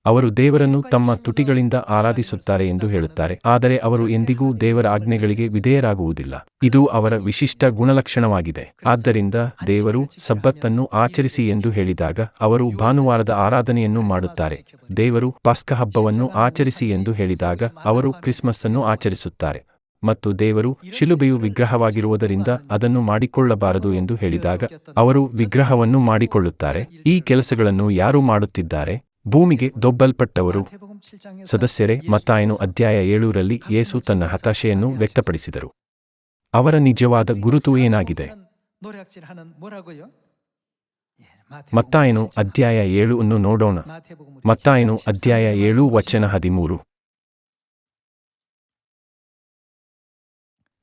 ಅವರು ದೇವರನ್ನು ತಮ್ಮ ತುಟಿಗಳಿಂದ ಆರಾಧಿಸುತ್ತಾರೆ ಎಂದು ಹೇಳುತ್ತಾರೆ. ಆದರೆ ಅವರು ಎಂದಿಗೂ ದೇವರ ಆಜ್ಞೆಗಳಿಗೆ ವಿಧೇಯರಾಗುವುದಿಲ್ಲ. ಇದು ಅವರ ವಿಶಿಷ್ಟ ಗುಣಲಕ್ಷಣವಾಗಿದೆ. ಆದ್ದರಿಂದ ದೇವರು ಸಬ್ಬತ್ತನ್ನು ಆಚರಿಸಿ ಎಂದು ಹೇಳಿದಾಗ ಅವರು ಭಾನುವಾರದ ಆರಾಧನೆಯನ್ನು ಮಾಡುತ್ತಾರೆ. ದೇವರು ಪಾಸ್ಕ ಹಬ್ಬವನ್ನು ಆಚರಿಸಿ ಎಂದು ಹೇಳಿದಾಗ ಅವರು ಕ್ರಿಸ್ಮಸ್ ಅನ್ನು ಆಚರಿಸುತ್ತಾರೆ. ಮತ್ತು ದೇವರು ಶಿಲುಬೆಯು ವಿಗ್ರಹವಾಗಿರುವುದರಿಂದ ಅದನ್ನು ಮಾಡಿಕೊಳ್ಳಬಾರದು ಎಂದು ಹೇಳಿದಾಗ ಅವರು ವಿಗ್ರಹವನ್ನು ಮಾಡಿಕೊಳ್ಳುತ್ತಾರೆ. ಈ ಕೆಲಸಗಳನ್ನು ಯಾರು ಮಾಡುತ್ತಿದ್ದಾರೆ? ಭೂಮಿಗೆ ದೊಬ್ಬಲ್ಪಟ್ಟವರು. ಸದಸ್ಯರೇ ಮತ್ತಾಯನು ಅಧ್ಯಾಯ ಏಳೂರಲ್ಲಿ ಯೇಸು ತನ್ನ ಹತಾಶೆಯನ್ನು ವ್ಯಕ್ತಪಡಿಸಿದರು. ಅವರ ನಿಜವಾದ ಗುರುತು ಏನಾಗಿದೆ? ಮತ್ತಾಯನು ಅಧ್ಯಾಯ ಏಳು ಅನ್ನು ನೋಡೋಣ. ಮತ್ತಾಯನು ಅಧ್ಯಾಯ ಏಳು ವಚನ ಹದಿಮೂರು.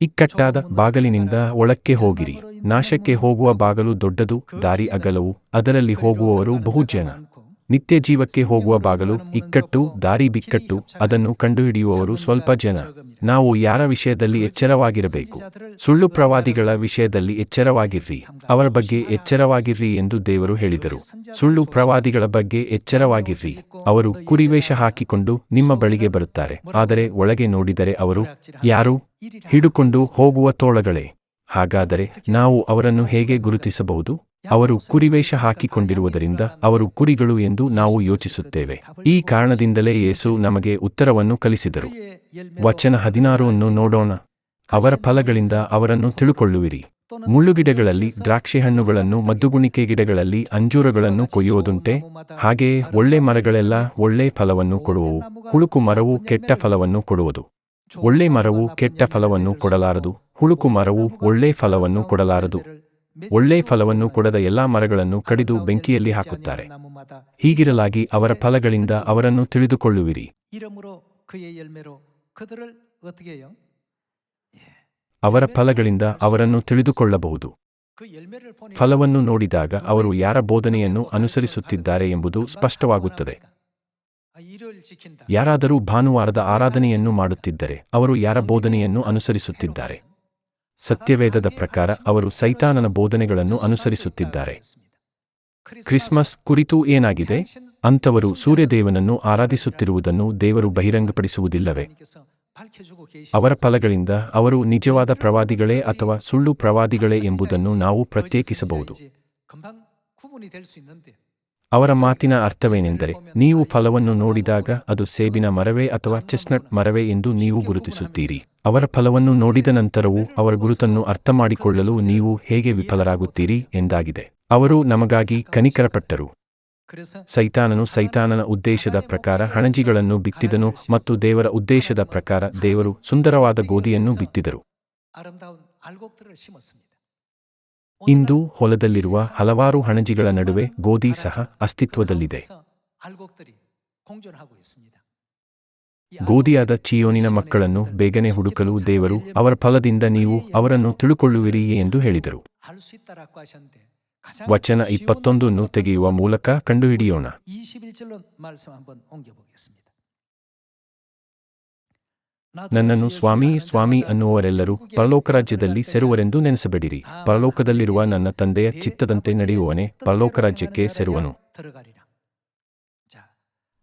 ಇಕ್ಕಟ್ಟಾದ ಬಾಗಲಿನಿಂದ ಒಳಕ್ಕೆ ಹೋಗಿರಿ. ನಾಶಕ್ಕೆ ಹೋಗುವ ಬಾಗಲು ದೊಡ್ಡದು ದಾರಿ ಅಗಲವು ಅದರಲ್ಲಿ ಹೋಗುವವರು ಬಹುಜನ. ನಿತ್ಯ ಜೀವಕ್ಕೆ ಹೋಗುವ ಬಾಗಲು, ಇಕ್ಕಟ್ಟು, ದಾರಿ ಬಿಕ್ಕಟ್ಟು, ಅದನ್ನು ಕಂಡುಹಿಡಿಯುವವರು ಸ್ವಲ್ಪ ಜನ. ನಾವು ಯಾರ ವಿಷಯದಲ್ಲಿ ಎಚ್ಚರವಾಗಿರಬೇಕು? ಸುಳ್ಳು ಪ್ರವಾದಿಗಳ ವಿಷಯದಲ್ಲಿ ಎಚ್ಚರವಾಗಿರ್ರಿ. ಅವರ ಬಗ್ಗೆ ಎಚ್ಚರವಾಗಿರ್ರಿ ಎಂದು ದೇವರು ಹೇಳಿದರು. ಸುಳ್ಳು ಪ್ರವಾದಿಗಳ ಬಗ್ಗೆ ಎಚ್ಚರವಾಗಿರ್ರಿ. ಅವರು ಕುರಿವೇಷ ಹಾಕಿಕೊಂಡು ನಿಮ್ಮ ಬಳಿಗೆ ಬರುತ್ತಾರೆ. ಆದರೆ ಒಳಗೆ ನೋಡಿದರೆ ಅವರು, ಯಾರು? ಹಿಡುಕೊಂಡು ಹೋಗುವ ತೋಳಗಳೇ? ಹಾಗಾದರೆ ನಾವು ಅವರನ್ನು ಹೇಗೆ ಗುರುತಿಸಬಹುದು? ಅವರು ಕುರಿವೇಷ ಹಾಕಿಕೊಂಡಿರುವುದರಿಂದ ಅವರು ಕುರಿಗಳು ಎಂದು ನಾವು ಯೋಚಿಸುತ್ತೇವೆ. ಈ ಕಾರಣದಿಂದಲೇ ಯೇಸು ನಮಗೆ ಉತ್ತರವನ್ನು ಕಲಿಸಿದರು. ವಚನ ಹದಿನಾರು ಅನ್ನು ನೋಡೋಣ. ಅವರ ಫಲಗಳಿಂದ ಅವರನ್ನು ತಿಳುಕೊಳ್ಳುವಿರಿ. ಮುಳ್ಳುಗಿಡಗಳಲ್ಲಿ ದ್ರಾಕ್ಷಿ ಹಣ್ಣುಗಳನ್ನು ಮದ್ದುಗುಣಿಕೆ ಗಿಡಗಳಲ್ಲಿ ಅಂಜೂರಗಳನ್ನು ಕೊಯ್ಯುವುದುಂಟೆ. ಹಾಗೆಯೇ ಒಳ್ಳೆ ಮರಗಳೆಲ್ಲ ಒಳ್ಳೆ ಫಲವನ್ನು ಕೊಡುವವು. ಹುಳುಕು ಮರವು ಕೆಟ್ಟ ಫಲವನ್ನು ಕೊಡುವುದು. ಒಳ್ಳೆ ಮರವು ಕೆಟ್ಟ ಫಲವನ್ನು ಕೊಡಲಾರದು. ಹುಳುಕು ಮರವು ಒಳ್ಳೆ ಫಲವನ್ನು ಕೊಡಲಾರದು. ಒಳ್ಳೆ ಫಲವನ್ನು ಕೊಡದ ಎಲ್ಲಾ ಮರಗಳನ್ನು ಕಡಿದು ಬೆಂಕಿಯಲ್ಲಿ ಹಾಕುತ್ತಾರೆ. ಹೀಗಿರಲಾಗಿ ಅವರ ಫಲಗಳಿಂದ ಅವರನ್ನು ತಿಳಿದುಕೊಳ್ಳುವಿರಿ. ಅವರ ಫಲಗಳಿಂದ ಅವರನ್ನು ತಿಳಿದುಕೊಳ್ಳಬಹುದು. ಫಲವನ್ನು ನೋಡಿದಾಗ ಅವರು ಯಾರ ಬೋಧನೆಯನ್ನು ಅನುಸರಿಸುತ್ತಿದ್ದಾರೆ ಎಂಬುದು ಸ್ಪಷ್ಟವಾಗುತ್ತದೆ. ಯಾರಾದರೂ ಭಾನುವಾರದ ಆರಾಧನೆಯನ್ನು ಮಾಡುತ್ತಿದ್ದರೆ ಅವರು ಯಾರ ಬೋಧನೆಯನ್ನು ಅನುಸರಿಸುತ್ತಿದ್ದಾರೆ? ಸತ್ಯವೇದದ ಪ್ರಕಾರ ಅವರು ಸೈತಾನನ ಬೋಧನೆಗಳನ್ನು ಅನುಸರಿಸುತ್ತಿದ್ದಾರೆ. ಕ್ರಿಸ್ಮಸ್ ಕುರಿತು ಏನಾಗಿದೆ? ಅಂಥವರು ಸೂರ್ಯದೇವನನ್ನು ಆರಾಧಿಸುತ್ತಿರುವುದನ್ನು ದೇವರು ಬಹಿರಂಗಪಡಿಸುವುದಿಲ್ಲವೇ? ಅವರ ಫಲಗಳಿಂದ ಅವರು ನಿಜವಾದ ಪ್ರವಾದಿಗಳೇ ಅಥವಾ ಸುಳ್ಳು ಪ್ರವಾದಿಗಳೇ ಎಂಬುದನ್ನು ನಾವು ಪ್ರತ್ಯೇಕಿಸಬಹುದು. ಅವರ ಮಾತಿನ ಅರ್ಥವೇನೆಂದರೆ, ನೀವು ಫಲವನ್ನು ನೋಡಿದಾಗ ಅದು ಸೇಬಿನ ಮರವೇ ಅಥವಾ ಚೆಸ್ನಟ್ ಮರವೇ ಎಂದು ನೀವು ಗುರುತಿಸುತ್ತೀರಿ. ಅವರ ಫಲವನ್ನು ನೋಡಿದ ನಂತರವೂ ಅವರ ಗುರುತನ್ನು ಅರ್ಥಮಾಡಿಕೊಳ್ಳಲು ನೀವು ಹೇಗೆ ವಿಫಲರಾಗುತ್ತೀರಿ ಎಂದಾಗಿದೆ. ಅವರು ನಮಗಾಗಿ ಕನಿಕರಪಟ್ಟರು. ಸೈತಾನನು ಸೈತಾನನ ಉದ್ದೇಶದ ಪ್ರಕಾರ ಹಣಜಿಗಳನ್ನು ಬಿತ್ತಿದನು ಮತ್ತು ದೇವರ ಉದ್ದೇಶದ ಪ್ರಕಾರ ದೇವರು ಸುಂದರವಾದ ಗೋಧಿಯನ್ನು ಬಿತ್ತಿದರು. ಇಂದು ಹೊಲದಲ್ಲಿರುವ ಹಲವಾರು ಹಣಜಿಗಳ ನಡುವೆ ಗೋಧಿ ಸಹ ಅಸ್ತಿತ್ವದಲ್ಲಿದೆ. ಗೋಧಿಯಾದ ಚಿಯೋನಿನ ಮಕ್ಕಳನ್ನು ಬೇಗನೆ ಹುಡುಕಲು ದೇವರು ಅವರ ಫಲದಿಂದ ನೀವು ಅವರನ್ನು ತಿಳುಕೊಳ್ಳುವಿರಿ ಎಂದು ಹೇಳಿದರು. ವಚನ ಇಪ್ಪತ್ತೊಂದನ್ನು ತೆಗೆಯುವ ಮೂಲಕ ಕಂಡುಹಿಡಿಯೋಣ. ನನ್ನನ್ನು ಸ್ವಾಮಿ ಸ್ವಾಮಿ ಅನ್ನುವರೆಲ್ಲರೂ ಪರಲೋಕ ರಾಜ್ಯದಲ್ಲಿ ಸೇರುವರೆಂದು ನೆನೆಸಬೇಡಿರಿ. ಪರಲೋಕದಲ್ಲಿರುವ ನನ್ನ ತಂದೆಯ ಚಿತ್ತದಂತೆ ನಡೆಯುವನೇ ಪರಲೋಕ ರಾಜ್ಯಕ್ಕೆ ಸೇರುವನು.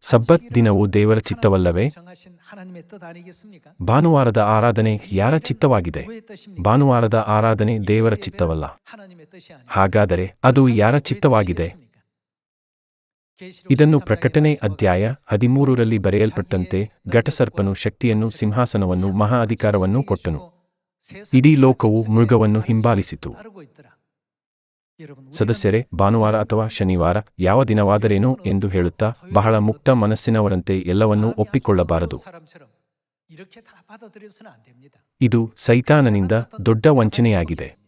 ಸಬ್ಬತ್ ದಿನವು ದೇವರ ಚಿತ್ತವಲ್ಲವೇ? ಭಾನುವಾರದ ಆರಾಧನೆ ಯಾರ ಚಿತ್ತವಾಗಿದೆ? ಭಾನುವಾರದ ಆರಾಧನೆ ದೇವರ ಚಿತ್ತವಲ್ಲ. ಹಾಗಾದರೆ ಅದು ಯಾರ ಚಿತ್ತವಾಗಿದೆ? ಇದನ್ನು ಪ್ರಕಟಣೆ ಅಧ್ಯಾಯ ಹದಿಮೂರರಲ್ಲಿ ಬರೆಯಲ್ಪಟ್ಟಂತೆ ಘಟಸರ್ಪನು ಶಕ್ತಿಯನ್ನು ಸಿಂಹಾಸನವನ್ನು ಮಹಾ ಅಧಿಕಾರವನ್ನು ಕೊಟ್ಟನು. ಇಡೀ ಲೋಕವು ಮೃಗವನ್ನು ಹಿಂಬಾಲಿಸಿತು. ಸದಸ್ಯರೇ ಭಾನುವಾರ ಅಥವಾ ಶನಿವಾರ ಯಾವ ದಿನವಾದರೇನೋ ಎಂದು ಹೇಳುತ್ತಾ ಬಹಳ ಮುಕ್ತ ಮನಸ್ಸಿನವರಂತೆ ಎಲ್ಲವನ್ನೂ ಒಪ್ಪಿಕೊಳ್ಳಬಾರದು. ಇದು ಸೈತಾನನಿಂದ ದೊಡ್ಡ ವಂಚನೆಯಾಗಿದೆ.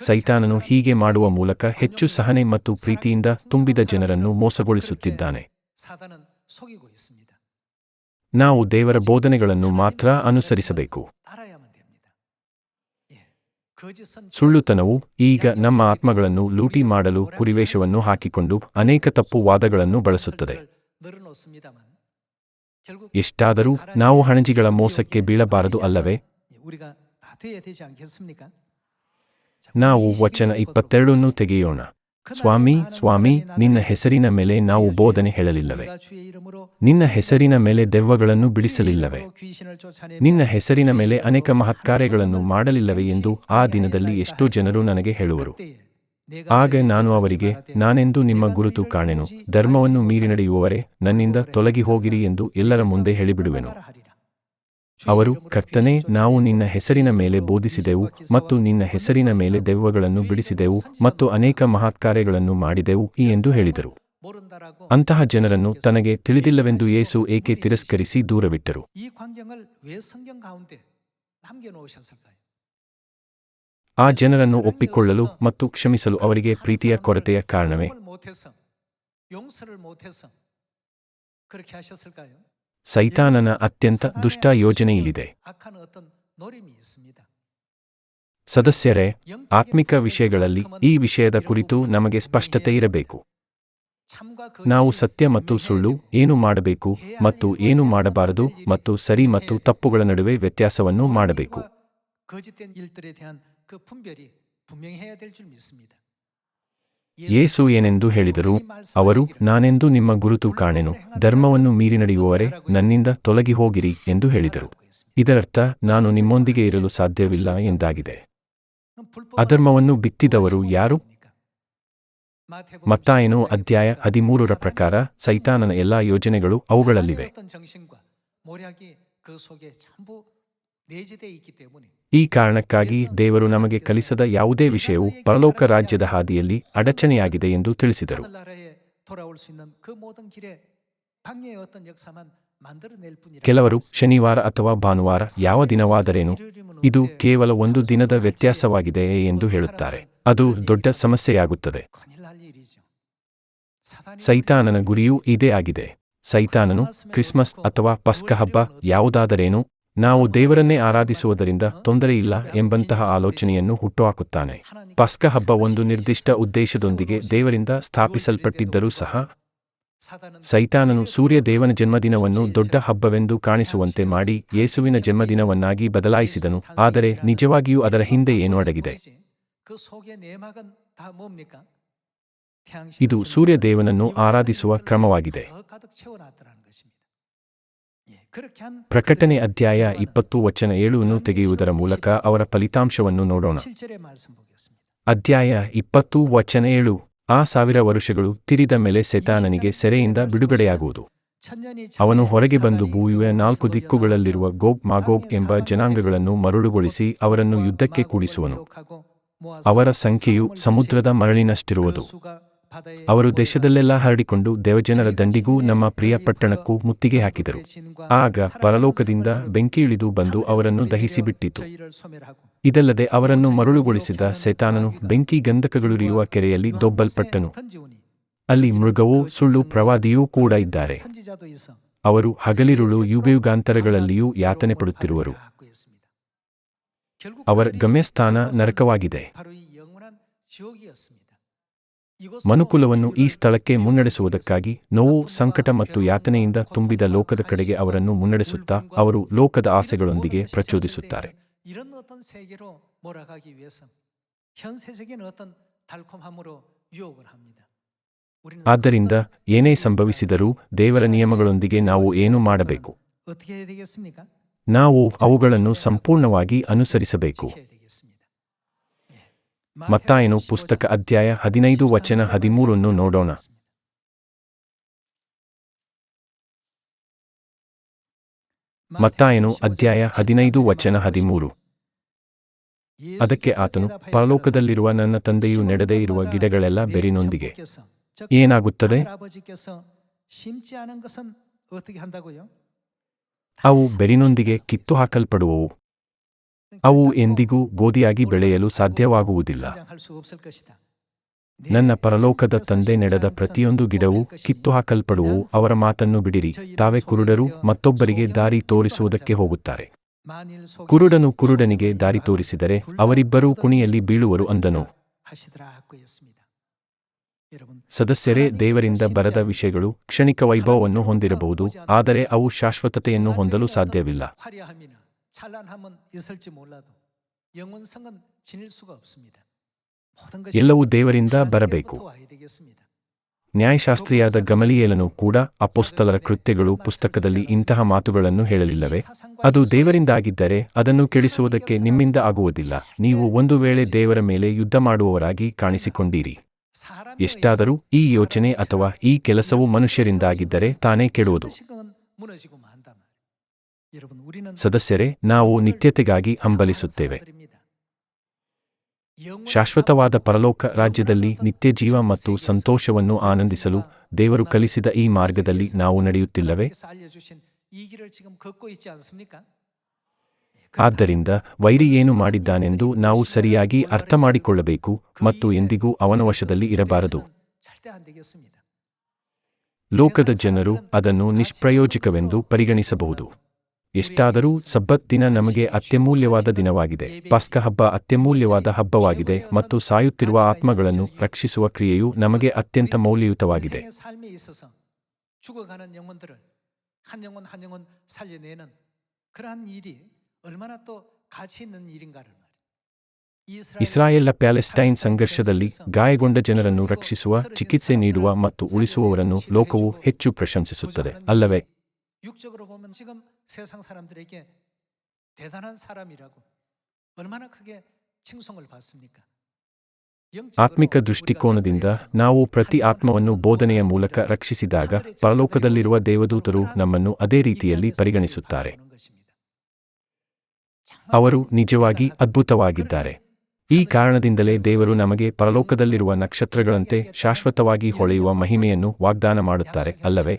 ಸೈತಾನನು ಹೀಗೆ ಮಾಡುವ ಮೂಲಕ ಹೆಚ್ಚು ಸಹನೆ ಮತ್ತು ಪ್ರೀತಿಯಿಂದ ತುಂಬಿದ ಜನರನ್ನು ಮೋಸಗೊಳಿಸುತ್ತಿದ್ದಾನೆ. ನಾವು ದೇವರ ಬೋಧನೆಗಳನ್ನು ಮಾತ್ರ ಅನುಸರಿಸಬೇಕು. ಸುಳ್ಳುತನವು ಈಗ ನಮ್ಮ ಆತ್ಮಗಳನ್ನು ಲೂಟಿ ಮಾಡಲು ಕುರಿವೇಶವನ್ನು ಹಾಕಿಕೊಂಡು ಅನೇಕ ತಪ್ಪು ವಾದಗಳನ್ನು ಬಳಸುತ್ತದೆ. ಎಷ್ಟಾದರೂ ನಾವು ಹಣಜಿಗಳ ಮೋಸಕ್ಕೆ ಬೀಳಬಾರದು ಅಲ್ಲವೇ? ನಾವು ವಚನ ಇಪ್ಪತ್ತೆರಡನ್ನು ತೆಗೆಯೋಣ. ಸ್ವಾಮಿ ಸ್ವಾಮಿ, ನಿನ್ನ ಹೆಸರಿನ ಮೇಲೆ ನಾವು ಬೋಧನೆ ಹೇಳಲಿಲ್ಲವೆ. ನಿನ್ನ ಹೆಸರಿನ ಮೇಲೆ ದೆವ್ವಗಳನ್ನು ಬಿಡಿಸಲಿಲ್ಲವೆ. ನಿನ್ನ ಹೆಸರಿನ ಮೇಲೆ ಅನೇಕ ಮಹತ್ಕಾರ್ಯಗಳನ್ನು ಮಾಡಲಿಲ್ಲವೆ ಎಂದು ಆ ದಿನದಲ್ಲಿ ಎಷ್ಟೋ ಜನರು ನನಗೆ ಹೇಳುವರು. ಆಗ ನಾನು ಅವರಿಗೆ, ನಾನೆಂದು ನಿಮ್ಮ ಗುರುತು ಕಾಣೆನು, ಧರ್ಮವನ್ನು ಮೀರಿ ನಡೆಯುವವರೇ, ನನ್ನಿಂದ ತೊಲಗಿ ಹೋಗಿರಿ ಎಂದು ಎಲ್ಲರ ಮುಂದೆ ಹೇಳಿಬಿಡುವೆನು. ಅವರು, ಕರ್ತನೆ, ನಾವು ನಿನ್ನ ಹೆಸರಿನ ಮೇಲೆ ಬೋಧಿಸಿದೆವು ಮತ್ತು ನಿನ್ನ ಹೆಸರಿನ ಮೇಲೆ ದೆವ್ವಗಳನ್ನು ಬಿಡಿಸಿದೆವು ಮತ್ತು ಅನೇಕ ಮಹಾತ್ಕಾರ್ಯಗಳನ್ನು ಮಾಡಿದೆವು ಈ ಎಂದು ಹೇಳಿದರು. ಅಂತಹ ಜನರನ್ನು ತನಗೆ ತಿಳಿದಿಲ್ಲವೆಂದು ಯೇಸು ಏಕೆ ತಿರಸ್ಕರಿಸಿ ದೂರವಿಟ್ಟರು? ಆ ಜನರನ್ನು ಒಪ್ಪಿಕೊಳ್ಳಲು ಮತ್ತು ಕ್ಷಮಿಸಲು ಅವರಿಗೆ ಪ್ರೀತಿಯ ಕೊರತೆಯ ಕಾರಣವೇ? ಸೈತಾನನ ಅತ್ಯಂತ ದುಷ್ಟ ಯೋಜನೆಯಿಲ್ಲಿದೆ. ಸದಸ್ಯರೇ, ಆತ್ಮಿಕ ವಿಷಯಗಳಲ್ಲಿ ಈ ವಿಷಯದ ಕುರಿತು ನಮಗೆ ಸ್ಪಷ್ಟತೆ ಇರಬೇಕು. ನಾವು ಸತ್ಯ ಮತ್ತು ಸುಳ್ಳು ಏನು ಮಾಡಬೇಕು ಮತ್ತು ಏನು ಮಾಡಬಾರದು ಮತ್ತು ಸರಿ ಮತ್ತು ತಪ್ಪುಗಳ ನಡುವೆ ವ್ಯತ್ಯಾಸವನ್ನು ಮಾಡಬೇಕು. ಯೇಸು ಏನೆಂದು ಹೇಳಿದರು ಅವರು, ನಾನೆಂದು ನಿಮ್ಮ ಗುರುತು ಕಾಣೆನು, ಧರ್ಮವನ್ನು ಮೀರಿ ನಡೆಯುವವರೇ, ನನ್ನಿಂದ ತೊಲಗಿ ಹೋಗಿರಿ ಎಂದು ಹೇಳಿದರು. ಇದರರ್ಥ, ನಾನು ನಿಮ್ಮೊಂದಿಗೆ ಇರಲು ಸಾಧ್ಯವಿಲ್ಲ ಎಂದಾಗಿದೆ. ಅಧರ್ಮವನ್ನು ಬಿತ್ತಿದವರು ಯಾರು? ಮತ್ತಾಯನು ಅಧ್ಯಾಯ ಹದಿಮೂರರ ಪ್ರಕಾರ, ಸೈತಾನನ ಎಲ್ಲಾ ಯೋಜನೆಗಳು ಅವುಗಳಲ್ಲಿವೆ. ಈ ಕಾರಣಕ್ಕಾಗಿ ದೇವರು ನಮಗೆ ಕಲಿಸದ ಯಾವುದೇ ವಿಷಯವು ಪರಲೋಕ ರಾಜ್ಯದ ಹಾದಿಯಲ್ಲಿ ಅಡಚಣೆಯಾಗಿದೆ ಎಂದು ತಿಳಿಸಿದರು. ಕೆಲವರು ಶನಿವಾರ ಅಥವಾ ಭಾನುವಾರ ಯಾವ ದಿನವಾದರೇನು ಇದು ಕೇವಲ ಒಂದು ದಿನದ ವ್ಯತ್ಯಾಸವಾಗಿದೆ ಎಂದು ಹೇಳುತ್ತಾರೆ. ಅದು ದೊಡ್ಡ ಸಮಸ್ಯೆಯಾಗುತ್ತದೆ. ಸೈತಾನನ ಗುರಿಯೂ ಇದೇ ಆಗಿದೆ. ಸೈತಾನನು ಕ್ರಿಸ್ಮಸ್ ಅಥವಾ ಪಸ್ಕ ಹಬ್ಬ ಯಾವುದಾದರೇನು ನಾವು ದೇವರನ್ನೇ ಆರಾಧಿಸುವುದರಿಂದ ತೊಂದರೆಯಿಲ್ಲ ಎಂಬಂತಹ ಆಲೋಚನೆಯನ್ನು ಹುಟ್ಟುಹಾಕುತ್ತಾನೆ. ಪಸ್ಕ ಹಬ್ಬ ಒಂದು ನಿರ್ದಿಷ್ಟ ಉದ್ದೇಶದೊಂದಿಗೆ ದೇವರಿಂದ ಸ್ಥಾಪಿಸಲ್ಪಟ್ಟಿದ್ದರೂ ಸಹ, ಸೈತಾನನು ಸೂರ್ಯ ದೇವನ ಜನ್ಮದಿನವನ್ನು ದೊಡ್ಡ ಹಬ್ಬವೆಂದು ಕಾಣಿಸುವಂತೆ ಮಾಡಿ ಯೇಸುವಿನ ಜನ್ಮದಿನವನ್ನಾಗಿ ಬದಲಾಯಿಸಿದನು, ಆದರೆ ನಿಜವಾಗಿಯೂ ಅದರ ಹಿಂದೆ ಏನು ಅಡಗಿದೆ. ಇದು ಸೂರ್ಯದೇವನನ್ನು ಆರಾಧಿಸುವ ಕ್ರಮವಾಗಿದೆ. ಪ್ರಕಟಣೆ ಅಧ್ಯಾಯ ಇಪ್ಪತ್ತು ವಚನ ಏಳುವನ್ನು ತೆಗೆಯುವುದರ ಮೂಲಕ ಅವರ ಫಲಿತಾಂಶವನ್ನು ನೋಡೋಣ. ಅಧ್ಯಾಯ ಇಪ್ಪತ್ತು ವಚನ ಏಳು. ಆ ಸಾವಿರ ವರುಷಗಳು ತಿರಿದ ಮೇಲೆ ಸೆತಾನನಿಗೆ ಸೆರೆಯಿಂದ ಬಿಡುಗಡೆಯಾಗುವುದು. ಅವನು ಹೊರಗೆ ಬಂದು ಭೂಯುವ ನಾಲ್ಕು ದಿಕ್ಕುಗಳಲ್ಲಿರುವ ಗೋಬ್ ಮಾಗೋಬ್ ಎಂಬ ಜನಾಂಗಗಳನ್ನು ಮರುಳುಗೊಳಿಸಿ ಅವರನ್ನು ಯುದ್ಧಕ್ಕೆ ಕೂಡಿಸುವನು. ಅವರ ಸಂಖ್ಯೆಯು ಸಮುದ್ರದ ಮರಳಿನಷ್ಟಿರುವುದು. ಅವರು ದೇಶದಲ್ಲೆಲ್ಲ ಹರಡಿಕೊಂಡು ದೇವಜನರ ದಂಡಿಗೂ ನಮ್ಮ ಪ್ರಿಯ ಪಟ್ಟಣಕ್ಕೂ ಮುತ್ತಿಗೆ ಹಾಕಿದರು. ಆಗ ಪರಲೋಕದಿಂದ ಬೆಂಕಿ ಇಳಿದು ಬಂದು ಅವರನ್ನು ದಹಿಸಿಬಿಟ್ಟಿತು. ಇದಲ್ಲದೆ ಅವರನ್ನು ಮರುಳುಗೊಳಿಸಿದ ಸೆತಾನನು ಬೆಂಕಿ ಗಂಧಕಗಳುರಿಯುವ ಕೆರೆಯಲ್ಲಿ ದೊಬ್ಬಲ್ಪಟ್ಟನು. ಅಲ್ಲಿ ಮೃಗವೂ, ಸುಳ್ಳು ಪ್ರವಾದಿಯೂ ಕೂಡ ಇದ್ದಾರೆ. ಅವರು ಹಗಲಿರುಳು ಯುಗಯುಗಾಂತರಗಳಲ್ಲಿಯೂ ಯಾತನೆ ಪಡುತ್ತಿರುವರು. ಅವರ ಗಮ್ಯಸ್ಥಾನ ನರಕವಾಗಿದೆ. ಮನುಕುಲವನ್ನು ಈ ಸ್ಥಳಕ್ಕೆ ಮುನ್ನಡೆಸುವುದಕ್ಕಾಗಿ ನೋವು ಸಂಕಟ ಮತ್ತು ಯಾತನೆಯಿಂದ ತುಂಬಿದ ಲೋಕದ ಕಡೆಗೆ ಅವರನ್ನು ಮುನ್ನಡೆಸುತ್ತಾ ಅವರು ಲೋಕದ ಆಸೆಗಳೊಂದಿಗೆ ಪ್ರಚೋದಿಸುತ್ತಾರೆ. ಆದ್ದರಿಂದ ಏನೇ ಸಂಭವಿಸಿದರೂ ದೇವರ ನಿಯಮಗಳೊಂದಿಗೆ ನಾವು ಏನು ಮಾಡಬೇಕು? ನಾವು ಅವುಗಳನ್ನು ಸಂಪೂರ್ಣವಾಗಿ ಅನುಸರಿಸಬೇಕು. ಮತ್ತಾಯನು ಪುಸ್ತಕ ಅಧ್ಯಾಯ ಹದಿನೈದು ವಚನ ಹದಿಮೂರನ್ನು ನೋಡೋಣ. ಮತ್ತಾಯನು ಅಧ್ಯಾಯ ಹದಿನೈದು ವಚನ ಹದಿಮೂರು. ಅದಕ್ಕೆ ಆತನು, ಪರಲೋಕದಲ್ಲಿರುವ ನನ್ನ ತಂದೆಯು ನಡೆದೇ ಇರುವ ಗಿಡಗಳೆಲ್ಲ ಬೆರಿನೊಂದಿಗೆ. ಏನಾಗುತ್ತದೆ? ಅವು ಬೆರಿನೊಂದಿಗೆ ಕಿತ್ತು ಹಾಕಲ್ಪಡುವವು ಅವು ಎಂದಿಗೂ ಗೋಧಿಯಾಗಿ ಬೆಳೆಯಲು ಸಾಧ್ಯವಾಗುವುದಿಲ್ಲ. ನನ್ನ ಪರಲೋಕದ ತಂದೆ ನಡೆದ ಪ್ರತಿಯೊಂದು ಗಿಡವೂ ಕಿತ್ತು ಹಾಕಲ್ಪಡುವು ಅವರ ಮಾತನ್ನು ಬಿಡಿರಿ, ತಾವೇ ಕುರುಡರು, ಮತ್ತೊಬ್ಬರಿಗೆ ದಾರಿ ತೋರಿಸುವುದಕ್ಕೆ ಹೋಗುತ್ತಾರೆ. ಕುರುಡನು ಕುರುಡನಿಗೆ ದಾರಿ ತೋರಿಸಿದರೆ ಅವರಿಬ್ಬರೂ ಕುಣಿಯಲ್ಲಿ ಬೀಳುವರು ಅಂದನು. ಸದಸ್ಯರೇ, ದೇವರಿಂದ ಬರದ ವಿಷಯಗಳು ಕ್ಷಣಿಕ ವೈಭವವನ್ನು ಹೊಂದಿರಬಹುದು, ಆದರೆ ಅವು ಶಾಶ್ವತತೆಯನ್ನು ಹೊಂದಲು ಸಾಧ್ಯವಿಲ್ಲ. ಎಲ್ಲವೂ ದೇವರಿಂದ ಬರಬೇಕು. ನ್ಯಾಯಶಾಸ್ತ್ರಿಯಾದ ಗಮಲಿಯೇಲನು ಕೂಡ ಅಪೋಸ್ತಲರ ಕೃತ್ಯಗಳು ಪುಸ್ತಕದಲ್ಲಿ ಇಂತಹ ಮಾತುಗಳನ್ನು ಹೇಳಲಿಲ್ಲವೆ? ಅದು ದೇವರಿಂದಾಗಿದ್ದರೆ ಅದನ್ನು ಕೇಳಿಸುವುದಕ್ಕೆ ನಿಮ್ಮಿಂದ ಆಗುವುದಿಲ್ಲ. ನೀವು ಒಂದು ವೇಳೆ ದೇವರ ಮೇಲೆ ಯುದ್ಧ ಮಾಡುವವರಾಗಿ ಕಾಣಿಸಿಕೊಂಡೀರಿ. ಎಷ್ಟಾದರೂ ಈ ಯೋಚನೆ ಅಥವಾ ಈ ಕೆಲಸವು ಮನುಷ್ಯರಿಂದಾಗಿದ್ದರೆ ತಾನೇ ಕೆಡುವುದು. ಸದಸ್ಯರೇ ನಾವು ನಿತ್ಯತೆಗಾಗಿ ಹಂಬಲಿಸುತ್ತೇವೆ. ಶಾಶ್ವತವಾದ ಪರಲೋಕ ರಾಜ್ಯದಲ್ಲಿ ನಿತ್ಯ ಜೀವ ಮತ್ತು ಸಂತೋಷವನ್ನು ಆನಂದಿಸಲು ದೇವರು ಕಲಿಸಿದ ಈ ಮಾರ್ಗದಲ್ಲಿ ನಾವು ನಡೆಯುತ್ತಿಲ್ಲವೇ? ಆದ್ದರಿಂದ ವೈರಿ ಏನು ಮಾಡಿದ್ದಾನೆಂದು ನಾವು ಸರಿಯಾಗಿ ಅರ್ಥ ಮಾಡಿಕೊಳ್ಳಬೇಕು ಮತ್ತು ಎಂದಿಗೂ ಅವನ ವಶದಲ್ಲಿ ಇರಬಾರದು. ಲೋಕದ ಜನರು ಅದನ್ನು ನಿಷ್ಪ್ರಯೋಜಕವೆಂದು ಪರಿಗಣಿಸಬಹುದು. ಎಷ್ಟಾದರೂ ಸಬ್ಬತ್ ದಿನ ನಮಗೆ ಅತ್ಯಮೂಲ್ಯವಾದ ದಿನವಾಗಿದೆ. ಪಾಸ್ಕ ಹಬ್ಬ ಅತ್ಯಮೂಲ್ಯವಾದ ಹಬ್ಬವಾಗಿದೆ ಮತ್ತು ಸಾಯುತ್ತಿರುವ ಆತ್ಮಗಳನ್ನು ರಕ್ಷಿಸುವ ಕ್ರಿಯೆಯು ನಮಗೆ ಅತ್ಯಂತ ಮೌಲ್ಯಯುತವಾಗಿದೆ. ಇಸ್ರಾಯೆಲ್ನ ಪ್ಯಾಲೆಸ್ಟೈನ್ ಸಂಘರ್ಷದಲ್ಲಿ ಗಾಯಗೊಂಡ ಜನರನ್ನು ರಕ್ಷಿಸುವ, ಚಿಕಿತ್ಸೆ ನೀಡುವ ಮತ್ತು ಉಳಿಸುವವರನ್ನು ಲೋಕವು ಹೆಚ್ಚು ಪ್ರಶಂಸಿಸುತ್ತದೆ. ಅಲ್ಲವೇ? 세상 사람들에게 대단한 사람이라고 얼마나 크게 칭송을 받습니까? ಆತ್ಮಿಕ ದೃಷ್ಟಿಕೋನದಿಂದ ನಾವು ಪ್ರತಿ ಆತ್ಮವನ್ನು ಬೋಧನೆಯ ಮೂಲಕ ರಕ್ಷಿಸಿದಾಗ ಪರಲೋಕದಲ್ಲಿರುವ ದೇವದೂತರು ನಮ್ಮನ್ನು ಅದೇ ರೀತಿಯಲ್ಲಿ ಪರಿಗಣಿಸುತ್ತಾರೆ ಅವರು ನಿಜವಾಗಿ ಅದ್ಭುತವಾಗಿದ್ದಾರೆ ಈ ಕಾರಣದಿಂದಲೇ ದೇವರು ನಮಗೆ ಪರಲೋಕದಲ್ಲಿರುವ ನಕ್ಷತ್ರಗಳಂತೆ ಶಾಶ್ವತವಾಗಿ ಹೊಳೆಯುವ ಮಹಿಮೆಯನ್ನು ವಾಗ್ದಾನ ಮಾಡುತ್ತಾರೆ ಅಲ್ಲವೇ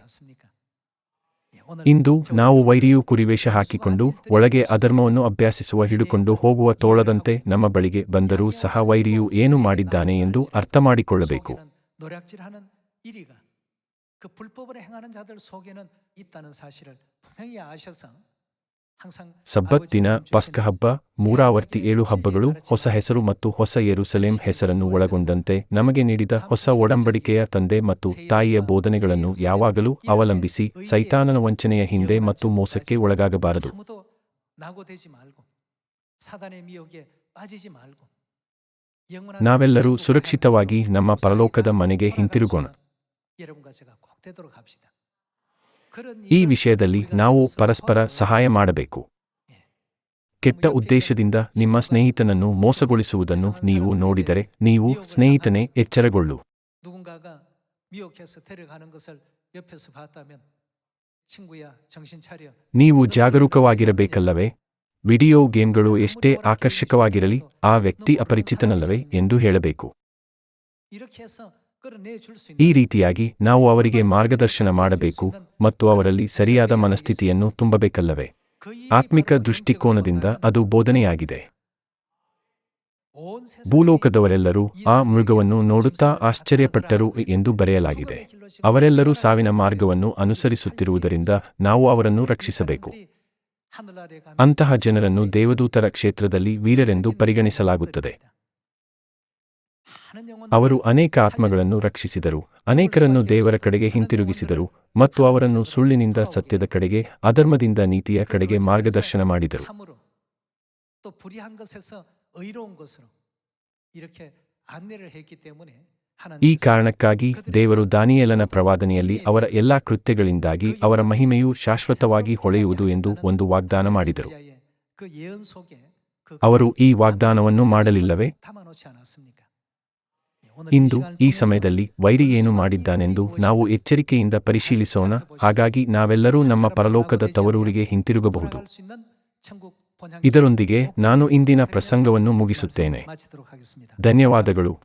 ಇಂದು ನಾವು ವೈರಿಯು ಕುರಿವೇಷ ಹಾಕಿಕೊಂಡು ಒಳಗೆ ಅಧರ್ಮವನ್ನು ಅಭ್ಯಾಸಿಸುವ ಹಿಡುಕೊಂಡು ಹೋಗುವ ತೋಳದಂತೆ ನಮ್ಮ ಬಳಿಗೆ ಬಂದರೂ ಸಹ ವೈರಿಯು ಏನು ಮಾಡಿದ್ದಾನೆ ಎಂದು ಅರ್ಥ ಮಾಡಿಕೊಳ್ಳಬೇಕು 노략질하는 일이가 그 불법을 행하는 자들 속에는 있다는 사실을 분명히 아셔서 항상 ಸಬ್ಬತ್ತಿನ ಪಸ್ಕ ಹಬ್ಬ ಮೂರಾವರ್ತಿ ಏಳು ಹಬ್ಬಗಳು ಹೊಸ ಹೆಸರು ಮತ್ತು ಹೊಸ ಯರುಸಲೇಂ ಹೆಸರನ್ನು ಒಳಗೊಂಡಂತೆ ನಮಗೆ ನೀಡಿದ ಹೊಸ ಒಡಂಬಡಿಕೆಯ ತಂದೆ ಮತ್ತು ತಾಯಿಯ ಬೋಧನೆಗಳನ್ನು ಯಾವಾಗಲೂ ಅವಲಂಬಿಸಿ ಸೈತಾನನ ವಂಚನೆಯ ಹಿಂದೆ ಮತ್ತು ಮೋಸಕ್ಕೆ ಒಳಗಾಗಬಾರದು. ನಾವೆಲ್ಲರೂ ಸುರಕ್ಷಿತವಾಗಿ ನಮ್ಮ ಪರಲೋಕದ ಮನೆಗೆ ಹಿಂತಿರುಗೋಣ. ಈ ವಿಷಯದಲ್ಲಿ ನಾವು ಪರಸ್ಪರ ಸಹಾಯ ಮಾಡಬೇಕು. ಕೆಟ್ಟ ಉದ್ದೇಶದಿಂದ ನಿಮ್ಮ ಸ್ನೇಹಿತನನ್ನು ಮೋಸಗೊಳಿಸುವುದನ್ನು ನೀವು ನೋಡಿದರೆ ನೀವು ಸ್ನೇಹಿತನೇ ಎಚ್ಚರಗೊಳ್ಳು. ನೀವು ಜಾಗರೂಕವಾಗಿರಬೇಕಲ್ಲವೇ? ವಿಡಿಯೋ ಗೇಮ್ಗಳು ಎಷ್ಟೇ ಆಕರ್ಷಕವಾಗಿರಲಿ ಆ ವ್ಯಕ್ತಿ ಅಪರಿಚಿತನಲ್ಲವೇ ಎಂದು ಹೇಳಬೇಕು. ಈ ರೀತಿಯಾಗಿ ನಾವು ಅವರಿಗೆ ಮಾರ್ಗದರ್ಶನ ಮಾಡಬೇಕು ಮತ್ತು ಅವರಲ್ಲಿ ಸರಿಯಾದ ಮನಸ್ಥಿತಿಯನ್ನು ತುಂಬಬೇಕಲ್ಲವೇ? ಆತ್ಮಿಕ ದೃಷ್ಟಿಕೋನದಿಂದ ಅದು ಬೋಧನೆಯಾಗಿದೆ. ಭೂಲೋಕದವರೆಲ್ಲರೂ ಆ ಮೃಗವನ್ನು ನೋಡುತ್ತಾ ಆಶ್ಚರ್ಯಪಟ್ಟರು ಎಂದು ಬರೆಯಲಾಗಿದೆ. ಅವರೆಲ್ಲರೂ ಸಾವಿನ ಮಾರ್ಗವನ್ನು ಅನುಸರಿಸುತ್ತಿರುವುದರಿಂದ ನಾವು ಅವರನ್ನು ರಕ್ಷಿಸಬೇಕು. ಅಂತಹ ಜನರನ್ನು ದೇವದೂತರ ಕ್ಷೇತ್ರದಲ್ಲಿ ವೀರರೆಂದು ಪರಿಗಣಿಸಲಾಗುತ್ತದೆ. ಅವರು ಅನೇಕ ಆತ್ಮಗಳನ್ನು ರಕ್ಷಿಸಿದರು ಅನೇಕರನ್ನು ದೇವರ ಕಡೆಗೆ ಹಿಂತಿರುಗಿಸಿದರು ಮತ್ತು ಅವರನ್ನು ಸುಳ್ಳಿನಿಂದ ಸತ್ಯದ ಕಡೆಗೆ ಅಧರ್ಮದಿಂದ ನೀತಿಯ ಕಡೆಗೆ ಮಾರ್ಗದರ್ಶನ ಮಾಡಿದರು. ಈ ಕಾರಣಕ್ಕಾಗಿ ದೇವರು ದಾನಿಯಲನ ಪ್ರವಾದನೆಯಲ್ಲಿ ಅವರ ಎಲ್ಲಾ ಕೃತ್ಯಗಳಿಂದಾಗಿ ಅವರ ಮಹಿಮೆಯು ಶಾಶ್ವತವಾಗಿ ಹೊಳೆಯುವುದು ಎಂದು ಒಂದು ವಾಗ್ದಾನ ಮಾಡಿದರು. ಅವರು ಈ ವಾಗ್ದಾನವನ್ನು ಮಾಡಲಿಲ್ಲವೇ? ಇಂದು ಈ ಸಮಯದಲ್ಲಿ ವೈರಿ ಏನು ಮಾಡಿದ್ದಾನೆಂದು ನಾವು ಎಚ್ಚರಿಕೆಯಿಂದ ಪರಿಶೀಲಿಸೋಣ. ಹಾಗಾಗಿ ನಾವೆಲ್ಲರೂ ನಮ್ಮ ಪರಲೋಕದ ತವರೂರಿಗೆ ಹಿಂತಿರುಗಬಹುದು. ಇದರೊಂದಿಗೆ ನಾನು ಇಂದಿನ ಪ್ರಸಂಗವನ್ನು ಮುಗಿಸುತ್ತೇನೆ. ಧನ್ಯವಾದಗಳು.